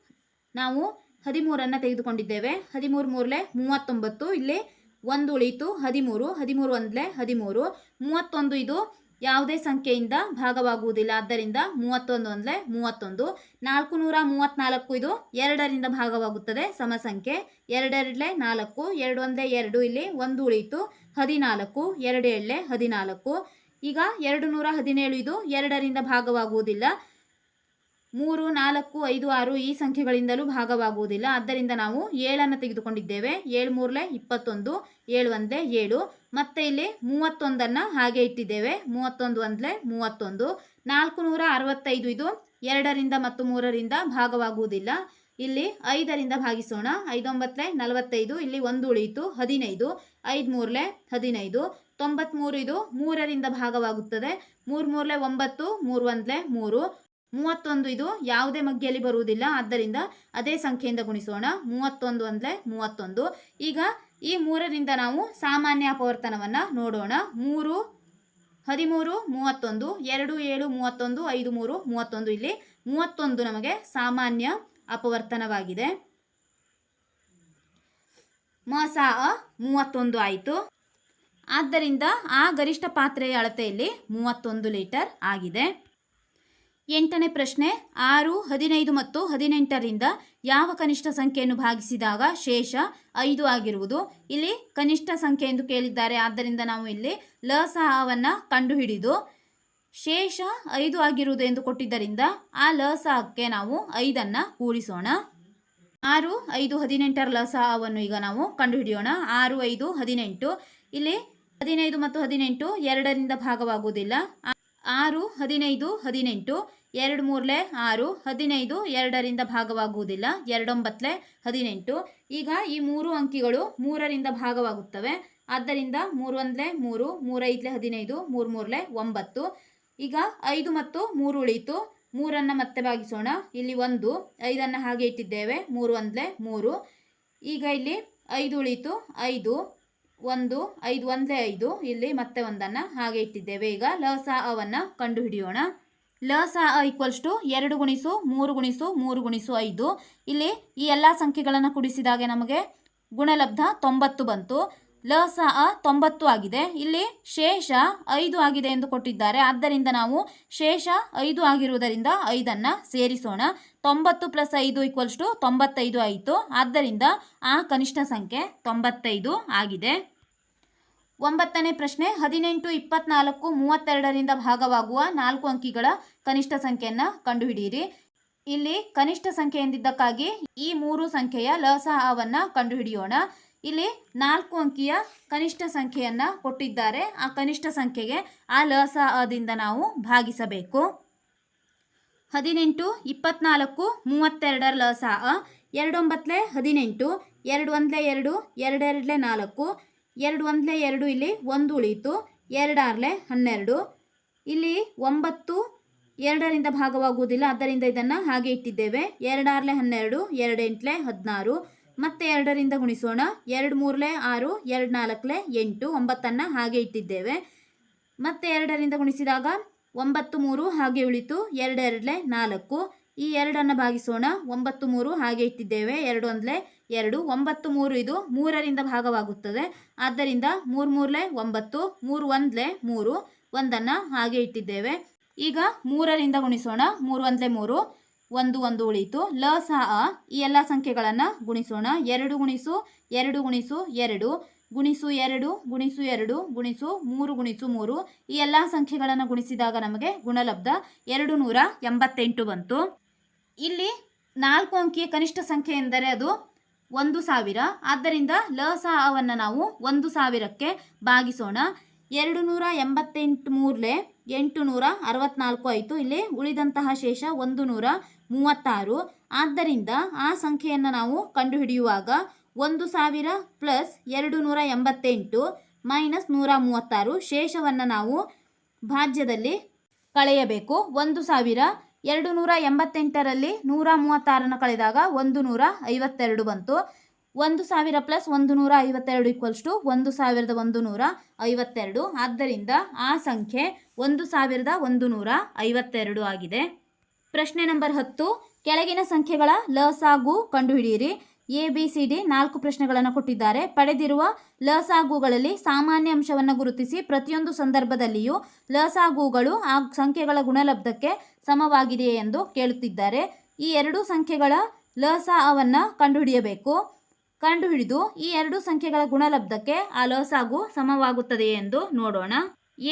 ನಾವು ಹದಿಮೂರನ್ನು ತೆಗೆದುಕೊಂಡಿದ್ದೇವೆ. ಹದಿಮೂರು ಮೂರಲೆ ಮೂವತ್ತೊಂಬತ್ತು. ಇಲ್ಲಿ ಒಂದು ಉಳಿತು ಹದಿಮೂರು ಹದಿಮೂರು ಒಂದ್ಲೆ ಹದಿಮೂರು, ಮೂವತ್ತೊಂದು ಇದು ಯಾವುದೇ ಸಂಖ್ಯೆಯಿಂದ ಭಾಗವಾಗುವುದಿಲ್ಲ. ಆದ್ದರಿಂದ ಮೂವತ್ತೊಂದು ಅಂದರೆ ಮೂವತ್ತೊಂದು ನಾಲ್ಕು ನೂರ ಮೂವತ್ತ್ನಾಲ್ಕು ಇದು ಎರಡರಿಂದ ಭಾಗವಾಗುತ್ತದೆ ಸಮ ಸಂಖ್ಯೆ ಎರಡೆರಡಲೆ ನಾಲ್ಕು, ಎರಡು ಒಂದೇ ಎರಡು, ಇಲ್ಲಿ ಒಂದು ಉಳಿಯಿತು, ಹದಿನಾಲ್ಕು ಎರಡು ಹದಿನಾಲ್ಕು. ಈಗ ಎರಡು ನೂರ ಹದಿನೇಳು ಇದು ಎರಡರಿಂದ ಭಾಗವಾಗುವುದಿಲ್ಲ. ಮೂರು, ನಾಲ್ಕು, ಐದು, ಆರು ಈ ಸಂಖ್ಯೆಗಳಿಂದಲೂ ಭಾಗವಾಗುವುದಿಲ್ಲ. ಆದ್ದರಿಂದ ನಾವು ಏಳನ್ನು ತೆಗೆದುಕೊಂಡಿದ್ದೇವೆ. ಏಳು ಮೂರಲೆ ಇಪ್ಪತ್ತೊಂದು, ಏಳು ಒಂದ್ಲೆ ಏಳು. ಮತ್ತೆ ಇಲ್ಲಿ ಮೂವತ್ತೊಂದನ್ನು ಹಾಗೆ ಇಟ್ಟಿದ್ದೇವೆ. ಮೂವತ್ತೊಂದು ಒಂದಲೆ ಮೂವತ್ತೊಂದು. ನಾಲ್ಕು ನೂರ ಅರವತ್ತೈದು ಇದು ಎರಡರಿಂದ ಮತ್ತು ಮೂರರಿಂದ ಭಾಗವಾಗುವುದಿಲ್ಲ. ಇಲ್ಲಿ ಐದರಿಂದ ಭಾಗಿಸೋಣ. ಐದೊಂಬತ್ತಲೆ ನಲವತ್ತೈದು, ಇಲ್ಲಿ ಒಂದು ಉಳಿಯಿತು, ಹದಿನೈದು. ಐದು ಮೂರಲೆ ಹದಿನೈದು. ತೊಂಬತ್ತ್ಮೂರು ಇದು ಮೂರರಿಂದ ಭಾಗವಾಗುತ್ತದೆ. ಮೂರು ಮೂರಲೆ ಒಂಬತ್ತು, ಮೂರು ಒಂದಲೆ ಮೂರು. ಮೂವತ್ತೊಂದು ಇದು ಯಾವುದೇ ಮಗ್ಗಿಯಲ್ಲಿ ಬರುವುದಿಲ್ಲ. ಆದ್ದರಿಂದ ಅದೇ ಸಂಖ್ಯೆಯಿಂದ ಗುಣಿಸೋಣ. ಮೂವತ್ತೊಂದು ಅಂದರೆ ಮೂವತ್ತೊಂದು. ಈಗ ಈ ಮೂರರಿಂದ ನಾವು ಸಾಮಾನ್ಯ ಅಪವರ್ತನವನ್ನು ನೋಡೋಣ. ಮೂರು, ಹದಿಮೂರು, ಮೂವತ್ತೊಂದು, ಎರಡು, ಏಳು, ಮೂವತ್ತೊಂದು, ಐದು, ಮೂರು, ಮೂವತ್ತೊಂದು ಇಲ್ಲಿ ಮೂವತ್ತೊಂದು ನಮಗೆ ಸಾಮಾನ್ಯ ಅಪವರ್ತನವಾಗಿದೆ. ಮಸ ಅ ಮೂವತ್ತೊಂದು ಆಯಿತು. ಆದ್ದರಿಂದ ಆ ಗರಿಷ್ಠ ಪಾತ್ರೆಯ ಅಳತೆಯಲ್ಲಿ ಮೂವತ್ತೊಂದು ಲೀಟರ್ ಆಗಿದೆ. ಎಂಟನೇ ಪ್ರಶ್ನೆ, ಆರು, ಹದಿನೈದು ಮತ್ತು ಹದಿನೆಂಟರಿಂದ ಯಾವ ಕನಿಷ್ಠ ಸಂಖ್ಯೆಯನ್ನು ಭಾಗಿಸಿದಾಗ ಶೇಷ ಐದು ಆಗಿರುವುದು? ಇಲ್ಲಿ ಕನಿಷ್ಠ ಸಂಖ್ಯೆ ಎಂದು ಕೇಳಿದ್ದಾರೆ. ಆದ್ದರಿಂದ ನಾವು ಇಲ್ಲಿ ಲ ಸಹವನ್ನು ಕಂಡುಹಿಡಿದು ಶೇಷ ಐದು ಆಗಿರುವುದು ಎಂದು ಕೊಟ್ಟಿದ್ದರಿಂದ ಆ ಲ ಸಹಕ್ಕೆ ನಾವು ಐದನ್ನು ಕೂಡಿಸೋಣ ಆರು, ಐದು, ಹದಿನೆಂಟರ ಲ ಸಹವನ್ನು ಈಗ ನಾವು ಕಂಡುಹಿಡಿಯೋಣ. ಆರು, ಐದು, ಹದಿನೆಂಟು. ಇಲ್ಲಿ ಹದಿನೈದು ಮತ್ತು ಹದಿನೆಂಟು ಎರಡರಿಂದ ಭಾಗವಾಗುವುದಿಲ್ಲ. ಆರು, ಹದಿನೈದು, ಹದಿನೆಂಟು. ಎರಡು ಮೂರಲೆ ಆರು, ಹದಿನೈದು ಎರಡರಿಂದ ಭಾಗವಾಗುವುದಿಲ್ಲ ಎರಡೊಂಬತ್ತಲೆ ಹದಿನೆಂಟು. ಈಗ ಈ ಮೂರು ಅಂಕಿಗಳು ಮೂರರಿಂದ ಭಾಗವಾಗುತ್ತವೆ. ಆದ್ದರಿಂದ ಮೂರು ಒಂದಲೆ ಮೂರು, ಮೂರೈದಲೆ ಹದಿನೈದು ಮೂರು ಮೂರಲೆ ಒಂಬತ್ತು. ಈಗ ಐದು ಮತ್ತು ಮೂರು ಉಳಿಯಿತು. ಮೂರನ್ನು ಮತ್ತೆ ಭಾಗಿಸೋಣ. ಇಲ್ಲಿ ಒಂದು, ಐದನ್ನು ಹಾಗೆ ಇಟ್ಟಿದ್ದೇವೆ. ಮೂರು ಒಂದಲೆ ಮೂರು. ಈಗ ಇಲ್ಲಿ ಐದು ಉಳಿಯಿತು. ಐದು, ಒಂದು, ಐದು, ಒಂದಲೇ ಐದು. ಇಲ್ಲಿ ಮತ್ತೆ ಒಂದನ್ನು ಹಾಗೆ ಇಟ್ಟಿದ್ದೇವೆ. ಈಗ ಲಸ ಅವನ್ನು ಕಂಡುಹಿಡಿಯೋಣ. ಲ ಸ ಈಕ್ವಲ್ಸ್ ಟು ಎರಡು ಗುಣಿಸು ಮೂರು ಗುಣಿಸು ಮೂರು ಗುಣಿಸು ಐದು. ಇಲ್ಲಿ ಈ ಎಲ್ಲ ಸಂಖ್ಯೆಗಳನ್ನು ಕುಡಿಸಿದಾಗೆ ನಮಗೆ ಗುಣಲಬ್ಧ ತೊಂಬತ್ತು ಬಂತು. ಲ ಅ ತೊಂಬತ್ತು ಆಗಿದೆ. ಇಲ್ಲಿ ಶೇಷ ಐದು ಆಗಿದೆ ಎಂದು ಕೊಟ್ಟಿದ್ದಾರೆ. ಆದ್ದರಿಂದ ನಾವು ಶೇಷ ಐದು ಆಗಿರುವುದರಿಂದ ಐದನ್ನು ಸೇರಿಸೋಣ. ತೊಂಬತ್ತು ಪ್ಲಸ್ ಐದು ಈಕ್ವಲ್ಸ್ ಟು ತೊಂಬತ್ತೈದು ಆಯಿತು. ಆದ್ದರಿಂದ ಆ ಕನಿಷ್ಠ ಸಂಖ್ಯೆ ತೊಂಬತ್ತೈದು ಆಗಿದೆ. ಒಂಬತ್ತನೇ ಪ್ರಶ್ನೆ, ಹದಿನೆಂಟು, ಇಪ್ಪತ್ನಾಲ್ಕು, ಮೂವತ್ತೆರಡರಿಂದ ಭಾಗವಾಗುವ ನಾಲ್ಕು ಅಂಕಿಗಳ ಕನಿಷ್ಠ ಸಂಖ್ಯೆಯನ್ನು ಕಂಡುಹಿಡಿಯಿರಿ. ಇಲ್ಲಿ ಕನಿಷ್ಠ ಸಂಖ್ಯೆ ಎಂದಿದ್ದಕ್ಕಾಗಿ ಈ ಮೂರು ಸಂಖ್ಯೆಯ ಲಸಹವನ್ನು ಕಂಡುಹಿಡಿಯೋಣ. ಇಲ್ಲಿ ನಾಲ್ಕು ಅಂಕಿಯ ಕನಿಷ್ಠ ಸಂಖ್ಯೆಯನ್ನು ಕೊಟ್ಟಿದ್ದಾರೆ. ಆ ಕನಿಷ್ಠ ಸಂಖ್ಯೆಗೆ ಆ ಲಸಹದಿಂದ ನಾವು ಭಾಗಿಸಬೇಕು. ಹದಿನೆಂಟು, ಇಪ್ಪತ್ನಾಲ್ಕು, ಮೂವತ್ತೆರಡರ ಲಸಹ, ಎರಡೊಂಬತ್ತಲೆ ಹದಿನೆಂಟು, ಎರಡು ಒಂದಲೆ ಎರಡು, ಎರಡೆರಡಲೆ ನಾಲ್ಕು ಎರಡು ಒಂದಲೆ ಎರಡು ಇಲ್ಲಿ ಒಂದು ಉಳಿಯಿತು. ಎರಡಾರ್ಲೆ ಹನ್ನೆರಡು. ಇಲ್ಲಿ ಒಂಬತ್ತು ಎರಡರಿಂದ ಭಾಗವಾಗುವುದಿಲ್ಲ, ಆದ್ದರಿಂದ ಇದನ್ನು ಹಾಗೆ ಇಟ್ಟಿದ್ದೇವೆ. ಎರಡಾರ್ಲೆ ಹನ್ನೆರಡು, ಎರಡು ಎಂಟ್ಲೆ ಹದಿನಾರು. ಮತ್ತೆ ಎರಡರಿಂದ ಗುಣಿಸೋಣ. ಎರಡು ಮೂರಲೆ ಆರು, ಎರಡು ನಾಲ್ಕಲೆ ಎಂಟು, ಒಂಬತ್ತನ್ನು ಹಾಗೆ ಇಟ್ಟಿದ್ದೇವೆ. ಮತ್ತೆ ಎರಡರಿಂದ ಗುಣಿಸಿದಾಗ ಒಂಬತ್ತು ಮೂರು ಹಾಗೆ ಉಳಿತು. ಎರಡೆರಡಲೆ ನಾಲ್ಕು. ಈ ಎರಡನ್ನು ಭಾಗಿಸೋಣ. ಒಂಬತ್ತು ಮೂರು ಹಾಗೆ ಇಟ್ಟಿದ್ದೇವೆ. ಎರಡು ಒಂದಲೆ ಎರಡು, ಒಂಬತ್ತು, ಮೂರು ಇದು ಮೂರರಿಂದ ಭಾಗವಾಗುತ್ತದೆ. ಆದ್ದರಿಂದ ಮೂರು ಮೂರಲೆ ಒಂಬತ್ತು, ಮೂರು ಒಂದ್ಲೆ ಮೂರು, ಒಂದನ್ನು ಹಾಗೆ ಇಟ್ಟಿದ್ದೇವೆ. ಈಗ ಮೂರರಿಂದ ಗುಣಿಸೋಣ. ಮೂರು ಒಂದ್ಲೆ ಮೂರು, ಒಂದು ಒಂದು ಉಳಿಯಿತು. ಲ, ಸ, ಅ ಈ ಎಲ್ಲ ಸಂಖ್ಯೆಗಳನ್ನು ಗುಣಿಸೋಣ. ಎರಡು ಗುಣಿಸು ಎರಡು ಗುಣಿಸು ಎರಡು. ಗುಣಿಸು ಎರಡು ಗುಣಿಸು ಎರಡು, ಗುಣಿಸು ಮೂರು ಗುಣಿಸು ಮೂರು. ಈ ಎಲ್ಲ ಸಂಖ್ಯೆಗಳನ್ನು ಗುಣಿಸಿದಾಗ ನಮಗೆ ಗುಣಲಬ್ಧ ಎರಡು ನೂರ ಎಂಬತ್ತೆಂಟು ಬಂತು. ಇಲ್ಲಿ ನಾಲ್ಕು ಅಂಕಿಯ ಕನಿಷ್ಠ ಸಂಖ್ಯೆ ಎಂದರೆ ಅದು ಒಂದು ಸಾವಿರ. ಆದ್ದರಿಂದ ಲ ಸಾವನ್ನು ನಾವು ಒಂದು ಸಾವಿರಕ್ಕೆ ಭಾಗಿಸೋಣ ಎರಡು ನೂರ ಎಂಬತ್ತೆಂಟು ಮೂರಲೆ ಎಂಟು ನೂರ ಅರವತ್ನಾಲ್ಕು ಆಯಿತು. ಇಲ್ಲಿ ಉಳಿದಂತಹ ಶೇಷ ಒಂದು ನೂರ ಮೂವತ್ತಾರು. ಆದ್ದರಿಂದ ಆ ಸಂಖ್ಯೆಯನ್ನು ನಾವು ಕಂಡುಹಿಡಿಯುವಾಗ ಒಂದು ಸಾವಿರ ಪ್ಲಸ್ ಎರಡು ನೂರ ಎಂಬತ್ತೆಂಟು ಮೈನಸ್ ನೂರ ಮೂವತ್ತಾರು. ಶೇಷವನ್ನು ನಾವು ಭಾಜ್ಯದಲ್ಲಿ ಕಳೆಯಬೇಕು. ಒಂದು ಸಾವಿರ ಎರಡು ನೂರ ಎಂಬತ್ತೆಂಟರಲ್ಲಿ ನೂರ ಮೂವತ್ತಾರನ್ನು ಕಳೆದಾಗ ಒಂದು ನೂರ ಐವತ್ತೆರಡು ಬಂತು. ಒಂದು ಸಾವಿರ ಪ್ಲಸ್ ಒಂದು ನೂರ ಐವತ್ತೆರಡು ಈಕ್ವಲ್ಸ್ ಟು ಒಂದು ಸಾವಿರದ ಒಂದು ನೂರ ಐವತ್ತೆರಡು ಆದ್ದರಿಂದ ಆ ಸಂಖ್ಯೆ ಒಂದು ಸಾವಿರದ ಒಂದು ನೂರ ಐವತ್ತೆರಡು ಆಗಿದೆ. ಪ್ರಶ್ನೆ ನಂಬರ್ ಹತ್ತು. ಕೆಳಗಿನ ಸಂಖ್ಯೆಗಳ ಲಸಾಗು ಕಂಡುಹಿಡಿಯಿರಿ. ಎ, ಬಿ, ಸಿ, ಡಿ ನಾಲ್ಕು ಪ್ರಶ್ನೆಗಳನ್ನು ಕೊಟ್ಟಿದ್ದಾರೆ. ಪಡೆದಿರುವ ಲಸಾಗುಗಳಲ್ಲಿ ಸಾಮಾನ್ಯ ಅಂಶವನ್ನು ಗುರುತಿಸಿ ಪ್ರತಿಯೊಂದು ಸಂದರ್ಭದಲ್ಲಿಯೂ ಲಸಾಗುಗಳು ಆ ಸಂಖ್ಯೆಗಳ ಗುಣಲಬ್ಧಕ್ಕೆ ಸಮವಾಗಿದೆಯೇ ಎಂದು ಕೇಳುತ್ತಿದ್ದಾರೆ. ಈ ಎರಡು ಸಂಖ್ಯೆಗಳ ಲಸಾವನ್ನು ಕಂಡುಹಿಡಿಯಬೇಕು. ಕಂಡುಹಿಡಿದು ಈ ಎರಡು ಸಂಖ್ಯೆಗಳ ಗುಣಲಬ್ಧಕ್ಕೆ ಆ ಲಸಾಗು ಸಮವಾಗುತ್ತದೆ ಎಂದು ನೋಡೋಣ.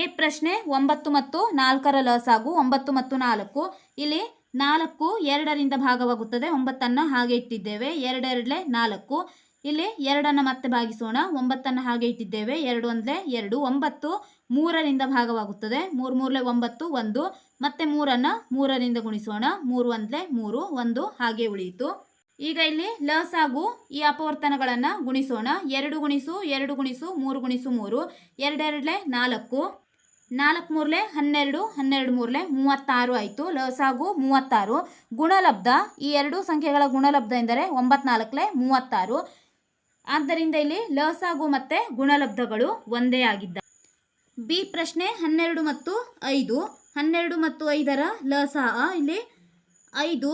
ಎ ಪ್ರಶ್ನೆ ಒಂಬತ್ತು ಮತ್ತು ನಾಲ್ಕರ ಲಸಾಗು ಒಂಬತ್ತು ಮತ್ತು ನಾಲ್ಕು. ಇಲ್ಲಿ ನಾಲ್ಕು ಎರಡರಿಂದ ಭಾಗವಾಗುತ್ತದೆ. ಒಂಬತ್ತನ್ನು ಹಾಗೆ ಇಟ್ಟಿದ್ದೇವೆ. ಎರಡೆರಡಲೆ ನಾಲ್ಕು. ಇಲ್ಲಿ ಎರಡನ್ನು ಮತ್ತೆ ಭಾಗಿಸೋಣ. ಒಂಬತ್ತನ್ನು ಹಾಗೆ ಇಟ್ಟಿದ್ದೇವೆ. ಎರಡು ಅಂದರೆ ಎರಡು. ಒಂಬತ್ತು ಮೂರರಿಂದ ಭಾಗವಾಗುತ್ತದೆ. ಮೂರು ಮೂರಲೆ ಒಂಬತ್ತು, ಒಂದು. ಮತ್ತೆ ಮೂರನ್ನು ಮೂರರಿಂದ ಗುಣಿಸೋಣ. ಮೂರು ಒಂದಲೇ ಮೂರು, ಒಂದು. ಹಾಗೆ ಉಳಿಯಿತು. ಈಗ ಇಲ್ಲಿ ಲಸಾಗು ಈ ಅಪವರ್ತನಗಳನ್ನು ಗುಣಿಸೋಣ. ಎರಡು ಗುಣಿಸು ಎರಡು ಗುಣಿಸು, ಮೂರು ಗುಣಿಸು, ಮೂರು. ಎರಡೆರಡಲೆ ನಾಲ್ಕು. ನಾಲ್ಕು ಮೂರಲೆ ಹನ್ನೆರಡು ಹನ್ನೆರಡು ಮೂರಲೆ ಮೂವತ್ತಾರು ಆಯಿತು. ಲಸಾಗು ಮೂವತ್ತಾರು. ಗುಣಲಬ್ಧ ಈ ಎರಡು ಸಂಖ್ಯೆಗಳ ಗುಣಲಬ್ಧ ಎಂದರೆ ಒಂಬತ್ನಾಲ್ಕಲೆ ಮೂವತ್ತಾರು. ಆದ್ದರಿಂದ ಇಲ್ಲಿ ಲಸಾಗು ಮತ್ತು ಗುಣಲಬ್ಧಗಳು ಒಂದೇ ಆಗಿದ್ದ. ಬಿ ಪ್ರಶ್ನೆ ಹನ್ನೆರಡು ಮತ್ತು ಐದು. ಹನ್ನೆರಡು ಮತ್ತು ಐದರ ಲಸ ಇಲ್ಲಿ ಐದು,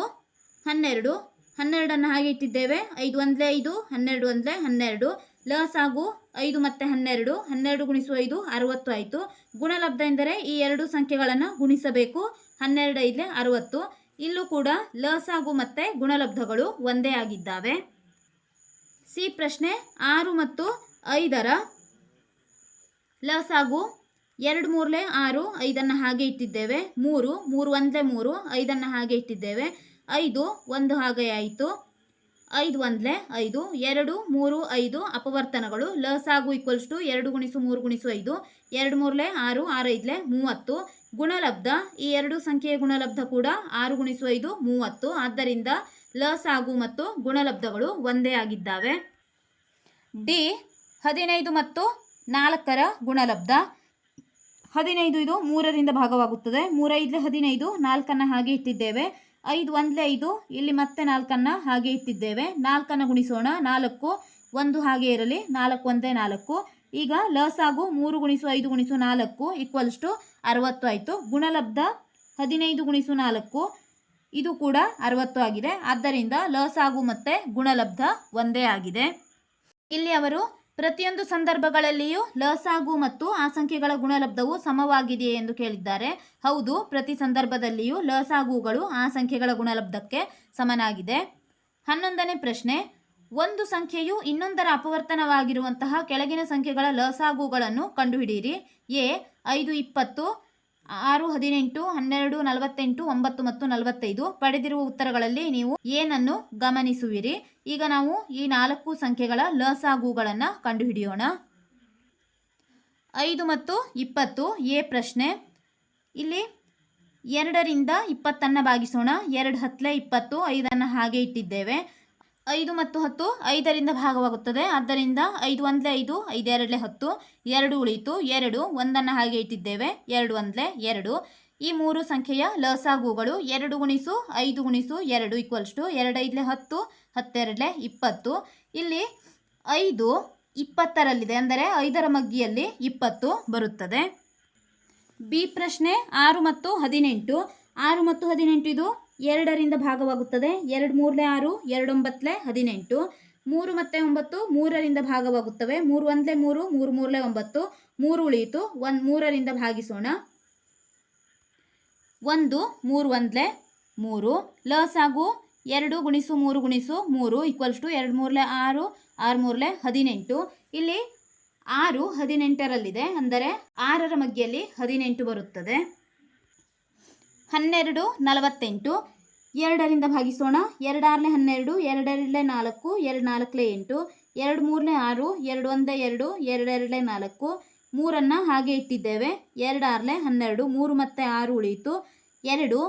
ಹನ್ನೆರಡು. ಹನ್ನೆರಡನ್ನು ಹಾಗೆ ಇಟ್ಟಿದ್ದೇವೆ. ಐದು ಒಂದಲೇ ಐದು, ಹನ್ನೆರಡು ಒಂದಲೇ ಹನ್ನೆರಡು. ಲಸಾಗು ಐದು ಮತ್ತು ಹನ್ನೆರಡು. ಹನ್ನೆರಡು ಗುಣಿಸು ಐದು, ಅರುವತ್ತು ಆಯಿತು. ಗುಣಲಬ್ಧ ಎಂದರೆ ಈ ಎರಡು ಸಂಖ್ಯೆಗಳನ್ನು ಗುಣಿಸಬೇಕು. ಹನ್ನೆರಡು ಐದಲೇ ಅರುವತ್ತು. ಇಲ್ಲೂ ಕೂಡ ಲಸಾಗು ಮತ್ತು ಗುಣಲಬ್ಧಗಳು ಒಂದೇ ಆಗಿದ್ದಾವೆ. ಸಿ ಪ್ರಶ್ನೆ ಆರು ಮತ್ತು ಐದರ ಲಸಾಗು ಎರಡು ಮೂರಲೆ ಆರು ಐದನ್ನು ಹಾಗೆ ಇಟ್ಟಿದ್ದೇವೆ. ಮೂರು ಮೂರು ಒಂದಲೇ ಮೂರು ಐದನ್ನು ಹಾಗೆ ಇಟ್ಟಿದ್ದೇವೆ. ಐದು ಒಂದು ಹಾಗೆ ಆಯಿತು. ಐದು ಒಂದಲೇ ಐದು, ಎರಡು ಮೂರು ಐದು ಅಪವರ್ತನಗಳು. ಲಸಾಗು ಈಕ್ವಲ್ಸ್ ಟು ಎರಡು ಗುಣಿಸು ಮೂರು ಗುಣಿಸು ಐದು. ಎರಡು ಮೂರಲೆ ಆರು ಆರು ಐದಲೆ ಮೂವತ್ತು. ಗುಣಲಬ್ಧ, ಈ ಎರಡು ಸಂಖ್ಯೆಯ ಗುಣಲಬ್ಧ ಕೂಡ ಆರು ಗುಣಿಸು ಐದು, ಮೂವತ್ತು. ಆದ್ದರಿಂದ ಲಸಾಗು ಮತ್ತು ಗುಣಲಬ್ಧಗಳು ಒಂದೇ ಆಗಿದ್ದಾವೆ. ಡಿ, ಹದಿನೈದು ಮತ್ತು ನಾಲ್ಕರ ಗುಣಲಬ್ಧ. ಹದಿನೈದು ಇದು ಮೂರರಿಂದ ಭಾಗವಾಗುತ್ತದೆ. ಮೂರೈದು ಹದಿನೈದು, ನಾಲ್ಕನ್ನು ಹಾಗೆ ಇಟ್ಟಿದ್ದೇವೆ. ಐದು ಒಂದಲೇ ಐದು, ಇಲ್ಲಿ ಮತ್ತೆ ನಾಲ್ಕನ್ನು ಹಾಗೆ ಇಟ್ಟಿದ್ದೇವೆ. ನಾಲ್ಕನ್ನು ಗುಣಿಸೋಣ, ನಾಲ್ಕು ಒಂದು ಹಾಗೆ ಇರಲಿ, ನಾಲ್ಕು ಒಂದೇ ನಾಲ್ಕು. ಈಗ ಲಸಾಗು ಮೂರು ಗುಣಿಸು ಐದು ಗುಣಿಸು ನಾಲ್ಕು ಈಕ್ವಲ್ಸ್ ಟು ಅರವತ್ತು ಆಯಿತು. ಗುಣಲಬ್ಧ ಹದಿನೈದು ಗುಣಿಸು ನಾಲ್ಕು ಇದು ಕೂಡ ಅರವತ್ತು ಆಗಿದೆ. ಆದ್ದರಿಂದ ಲಸಾಗು ಮತ್ತು ಗುಣಲಬ್ಧ ಒಂದೇ ಆಗಿದೆ. ಇಲ್ಲಿ ಅವರು ಪ್ರತಿಯೊಂದು ಸಂದರ್ಭಗಳಲ್ಲಿಯೂ ಲಸಾಗು ಮತ್ತು ಆ ಸಂಖ್ಯೆಗಳ ಗುಣಲಬ್ಧವು ಸಮವಾಗಿದೆಯೇ ಎಂದು ಕೇಳಿದ್ದಾರೆ. ಹೌದು, ಪ್ರತಿ ಸಂದರ್ಭದಲ್ಲಿಯೂ ಲಸಾಗುಗಳು ಆ ಸಂಖ್ಯೆಗಳ ಗುಣಲಬ್ಧಕ್ಕೆ ಸಮನಾಗಿದೆ. ಹನ್ನೊಂದನೇ ಪ್ರಶ್ನೆ, ಒಂದು ಸಂಖ್ಯೆಯು ಇನ್ನೊಂದರ ಅಪವರ್ತನವಾಗಿರುವಂತಹ ಕೆಳಗಿನ ಸಂಖ್ಯೆಗಳ ಲಸಾಗುಗಳನ್ನು ಕಂಡುಹಿಡಿಯಿರಿ. ಎ, ಐದು, ಇಪ್ಪತ್ತು ಆರು, ಹದಿನೆಂಟು, ಹನ್ನೆರಡು, ನಲವತ್ತೆಂಟು, ಒಂಬತ್ತು ಮತ್ತು ನಲವತ್ತೈದು ಪಡೆದಿರುವ ಉತ್ತರಗಳಲ್ಲಿ ನೀವು ಏನನ್ನು ಗಮನಿಸುವಿರಿ? ಈಗ ನಾವು ಈ ನಾಲ್ಕು ಸಂಖ್ಯೆಗಳ ಲಸಾಗುಗಳನ್ನು ಕಂಡುಹಿಡಿಯೋಣ. ಐದು ಮತ್ತು ಇಪ್ಪತ್ತು, ಎ ಪ್ರಶ್ನೆ. ಇಲ್ಲಿ ಎರಡರಿಂದ ಇಪ್ಪತ್ತನ್ನು ಭಾಗಿಸೋಣ. ಎರಡು ಹತ್ತಲೆ ಇಪ್ಪತ್ತು, ಐದನ್ನು ಹಾಗೆ ಇಟ್ಟಿದ್ದೇವೆ. ಐದು ಮತ್ತು ಹತ್ತು ಐದರಿಂದ ಭಾಗವಾಗುತ್ತದೆ. ಆದ್ದರಿಂದ ಐದು ಒಂದಲೇ ಐದು ಐದು ಎರಡಲೆ ಹತ್ತು, ಎರಡು ಉಳಿಯಿತು. ಎರಡು ಒಂದನ್ನು ಹಾಗೆ ಇಟ್ಟಿದ್ದೇವೆ. ಎರಡು ಒಂದಲೇ ಎರಡು. ಈ ಮೂರು ಸಂಖ್ಯೆಯ ಲಸಾಗುಗಳು ಎರಡು ಗುಣಿಸು ಐದು ಗುಣಿಸು ಎರಡು ಈಕ್ವಲ್ಸ್ ಟು ಎರಡೈದಲೆ ಹತ್ತು, ಹತ್ತೆರಡಲೆ ಇಪ್ಪತ್ತು. ಇಲ್ಲಿ ಐದು ಇಪ್ಪತ್ತರಲ್ಲಿದೆ. ಅಂದರೆ ಐದರ ಮಗ್ಗಿಯಲ್ಲಿ ಇಪ್ಪತ್ತು ಬರುತ್ತದೆ. ಬಿ ಪ್ರಶ್ನೆ ಆರು ಮತ್ತು ಹದಿನೆಂಟು. ಆರು ಮತ್ತು ಹದಿನೆಂಟು ಇದು ಎರಡರಿಂದ ಭಾಗವಾಗುತ್ತದೆ. ಎರಡು ಮೂರನೇ ಆರು ಎರಡೊಂಬತ್ತಲೆ ಹದಿನೆಂಟು. ಮೂರು ಮತ್ತು ಒಂಬತ್ತು, ಮೂರರಿಂದ ಭಾಗವಾಗುತ್ತವೆ. ಮೂರು ಒಂದಲೇ ಮೂರು ಮೂರು ಮೂರಲೆ ಒಂಬತ್ತು. ಮೂರು ಉಳಿಯಿತು. ಒಂದು, ಮೂರರಿಂದ ಭಾಗಿಸೋಣ. ಒಂದು, ಮೂರು ಒಂದಲೆ ಮೂರು. ಲಸಾಗು ಎರಡು ಗುಣಿಸು ಮೂರು ಗುಣಿಸು ಮೂರು ಈಕ್ವಲ್ಸ್ ಟು ಎರಡು ಮೂರಲೆ ಆರು ಆರು ಮೂರಲೆ ಹದಿನೆಂಟು. ಇಲ್ಲಿ ಆರು ಹದಿನೆಂಟರಲ್ಲಿದೆ. ಅಂದರೆ ಆರರ ಮಗ್ಗಿಯಲ್ಲಿ ಹದಿನೆಂಟು ಬರುತ್ತದೆ. ಹನ್ನೆರಡು ನಲವತ್ತೆಂಟು. ಎರಡರಿಂದ ಭಾಗಿಸೋಣ. ಎರಡಾರಲೆ ಹನ್ನೆರಡು ಎರಡೆರಡಲೆ ನಾಲ್ಕು ಎರಡು ನಾಲ್ಕಲೆ ಎಂಟು ಎರಡು ಮೂರನೇ ಆರು ಎರಡು ಒಂದೇ ಎರಡು ಎರಡೆರಡಲೆ ನಾಲ್ಕು. ಮೂರನ್ನು ಹಾಗೆ ಇಟ್ಟಿದ್ದೇವೆ. ಎರಡಾರಲೆ ಹನ್ನೆರಡು, ಮೂರು ಮತ್ತು ಆರು ಉಳಿಯಿತು. ಎರಡು,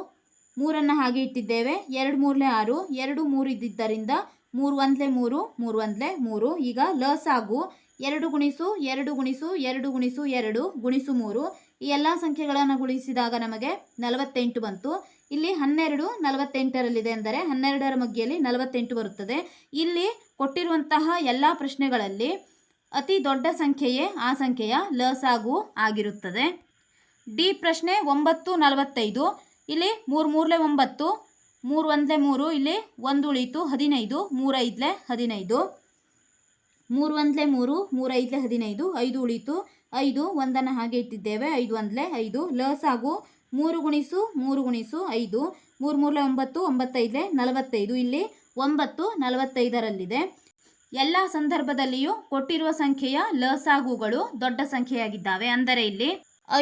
ಮೂರನ್ನು ಹಾಗೆ ಇಟ್ಟಿದ್ದೇವೆ. ಎರಡು ಮೂರಲೆ ಆರು, ಎರಡು ಮೂರು ಇದ್ದಿದ್ದರಿಂದ ಮೂರು ಒಂದಲೆ ಮೂರು ಮೂರು ಒಂದಲೆ ಮೂರು. ಈಗ ಲಸಾಗು ಎರಡು ಗುಣಿಸು ಎರಡು ಗುಣಿಸು ಎರಡು ಗುಣಿಸು ಎರಡು ಗುಣಿಸು ಮೂರು. ಈ ಎಲ್ಲ ಸಂಖ್ಯೆಗಳನ್ನು ಗುಣಿಸಿದಾಗ ನಮಗೆ ನಲವತ್ತೆಂಟು ಬಂತು. ಇಲ್ಲಿ ಹನ್ನೆರಡು ನಲವತ್ತೆಂಟರಲ್ಲಿದೆ ಅಂದರೆ ಹನ್ನೆರಡರ ಮಗ್ಗಿಯಲ್ಲಿ ನಲವತ್ತೆಂಟು ಬರುತ್ತದೆ. ಇಲ್ಲಿ ಕೊಟ್ಟಿರುವಂತಹ ಎಲ್ಲ ಪ್ರಶ್ನೆಗಳಲ್ಲಿ ಅತಿ ದೊಡ್ಡ ಸಂಖ್ಯೆಯೇ ಆ ಸಂಖ್ಯೆಯ ಲಸಾಗು ಆಗಿರುತ್ತದೆ. ಡಿ ಪ್ರಶ್ನೆ ಒಂಬತ್ತು ನಲವತ್ತೈದು. ಇಲ್ಲಿ ಮೂರು ಮೂರಲೆ ಒಂಬತ್ತು, ಮೂರು ಒಂದಲೆ ಮೂರು, ಇಲ್ಲಿ ಒಂದು ಉಳಿತು ಹದಿನೈದು, ಮೂರೈದಲೆ ಹದಿನೈದು. ಮೂರು ಒಂದ್ಲೆ ಮೂರು ಮೂರೈದ್ಲೆ ಹದಿನೈದು, ಐದು ಉಳಿತು, ಐದು ಒಂದನ್ನು ಹಾಗೆ ಇಟ್ಟಿದ್ದೇವೆ. ಐದು ಒಂದ್ಲೆ ಐದು. ಲಸಾಗು ಮೂರು ಗುಣಿಸು ಮೂರು ಗುಣಿಸು ಐದು. ಮೂರು ಮೂರಲೆ ಒಂಬತ್ತು, ಒಂಬತ್ತೈದಲೇ ನಲವತ್ತೈದು. ಇಲ್ಲಿ ಒಂಬತ್ತು ನಲವತ್ತೈದರಲ್ಲಿದೆ. ಎಲ್ಲ ಸಂದರ್ಭದಲ್ಲಿಯೂ ಕೊಟ್ಟಿರುವ ಸಂಖ್ಯೆಯ ಲಸಾಗುಗಳು ದೊಡ್ಡ ಸಂಖ್ಯೆಯಾಗಿದ್ದಾವೆ. ಅಂದರೆ ಇಲ್ಲಿ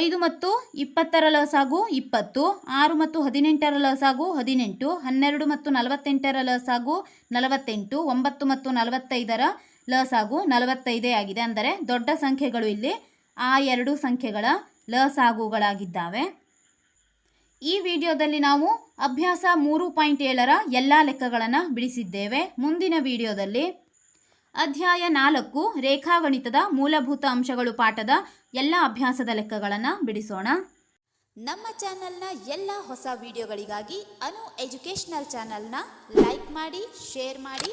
ಐದು ಮತ್ತು ಇಪ್ಪತ್ತರ ಲಸಾಗು ಇಪ್ಪತ್ತು, ಆರು ಮತ್ತು ಹದಿನೆಂಟರ ಲಸಾಗು ಹದಿನೆಂಟು, ಹನ್ನೆರಡು ಮತ್ತು ನಲವತ್ತೆಂಟರ ಲಸಾಗು ನಲವತ್ತೆಂಟು, ಒಂಬತ್ತು ಮತ್ತು ನಲವತ್ತೈದರ ಲಸಾಗು ನಲವತ್ತೈದೇ ಆಗಿದೆ. ಅಂದರೆ ದೊಡ್ಡ ಸಂಖ್ಯೆಗಳು ಇಲ್ಲಿ ಆ ಎರಡು ಸಂಖ್ಯೆಗಳ ಲಸಾಗುಗಳಾಗಿದ್ದಾವೆ ಈ ವಿಡಿಯೋದಲ್ಲಿ ನಾವು ಅಭ್ಯಾಸ ಮೂರು ಪಾಯಿಂಟ್ ಏಳರ ಎಲ್ಲ ಲೆಕ್ಕಗಳನ್ನು ಬಿಡಿಸಿದ್ದೇವೆ. ಮುಂದಿನ ವಿಡಿಯೋದಲ್ಲಿ ಅಧ್ಯಾಯ ನಾಲ್ಕು ರೇಖಾಗಣಿತದ ಮೂಲಭೂತ ಅಂಶಗಳು ಪಾಠದ ಎಲ್ಲ ಅಭ್ಯಾಸದ ಲೆಕ್ಕಗಳನ್ನು ಬಿಡಿಸೋಣ. ನಮ್ಮ ಚಾನೆಲ್ನ ಎಲ್ಲ ಹೊಸ ವಿಡಿಯೋಗಳಿಗಾಗಿ ಅನು ಎಜುಕೇಷನಲ್ ಚಾನೆಲ್ನ ಲೈಕ್ ಮಾಡಿ, ಶೇರ್ ಮಾಡಿ.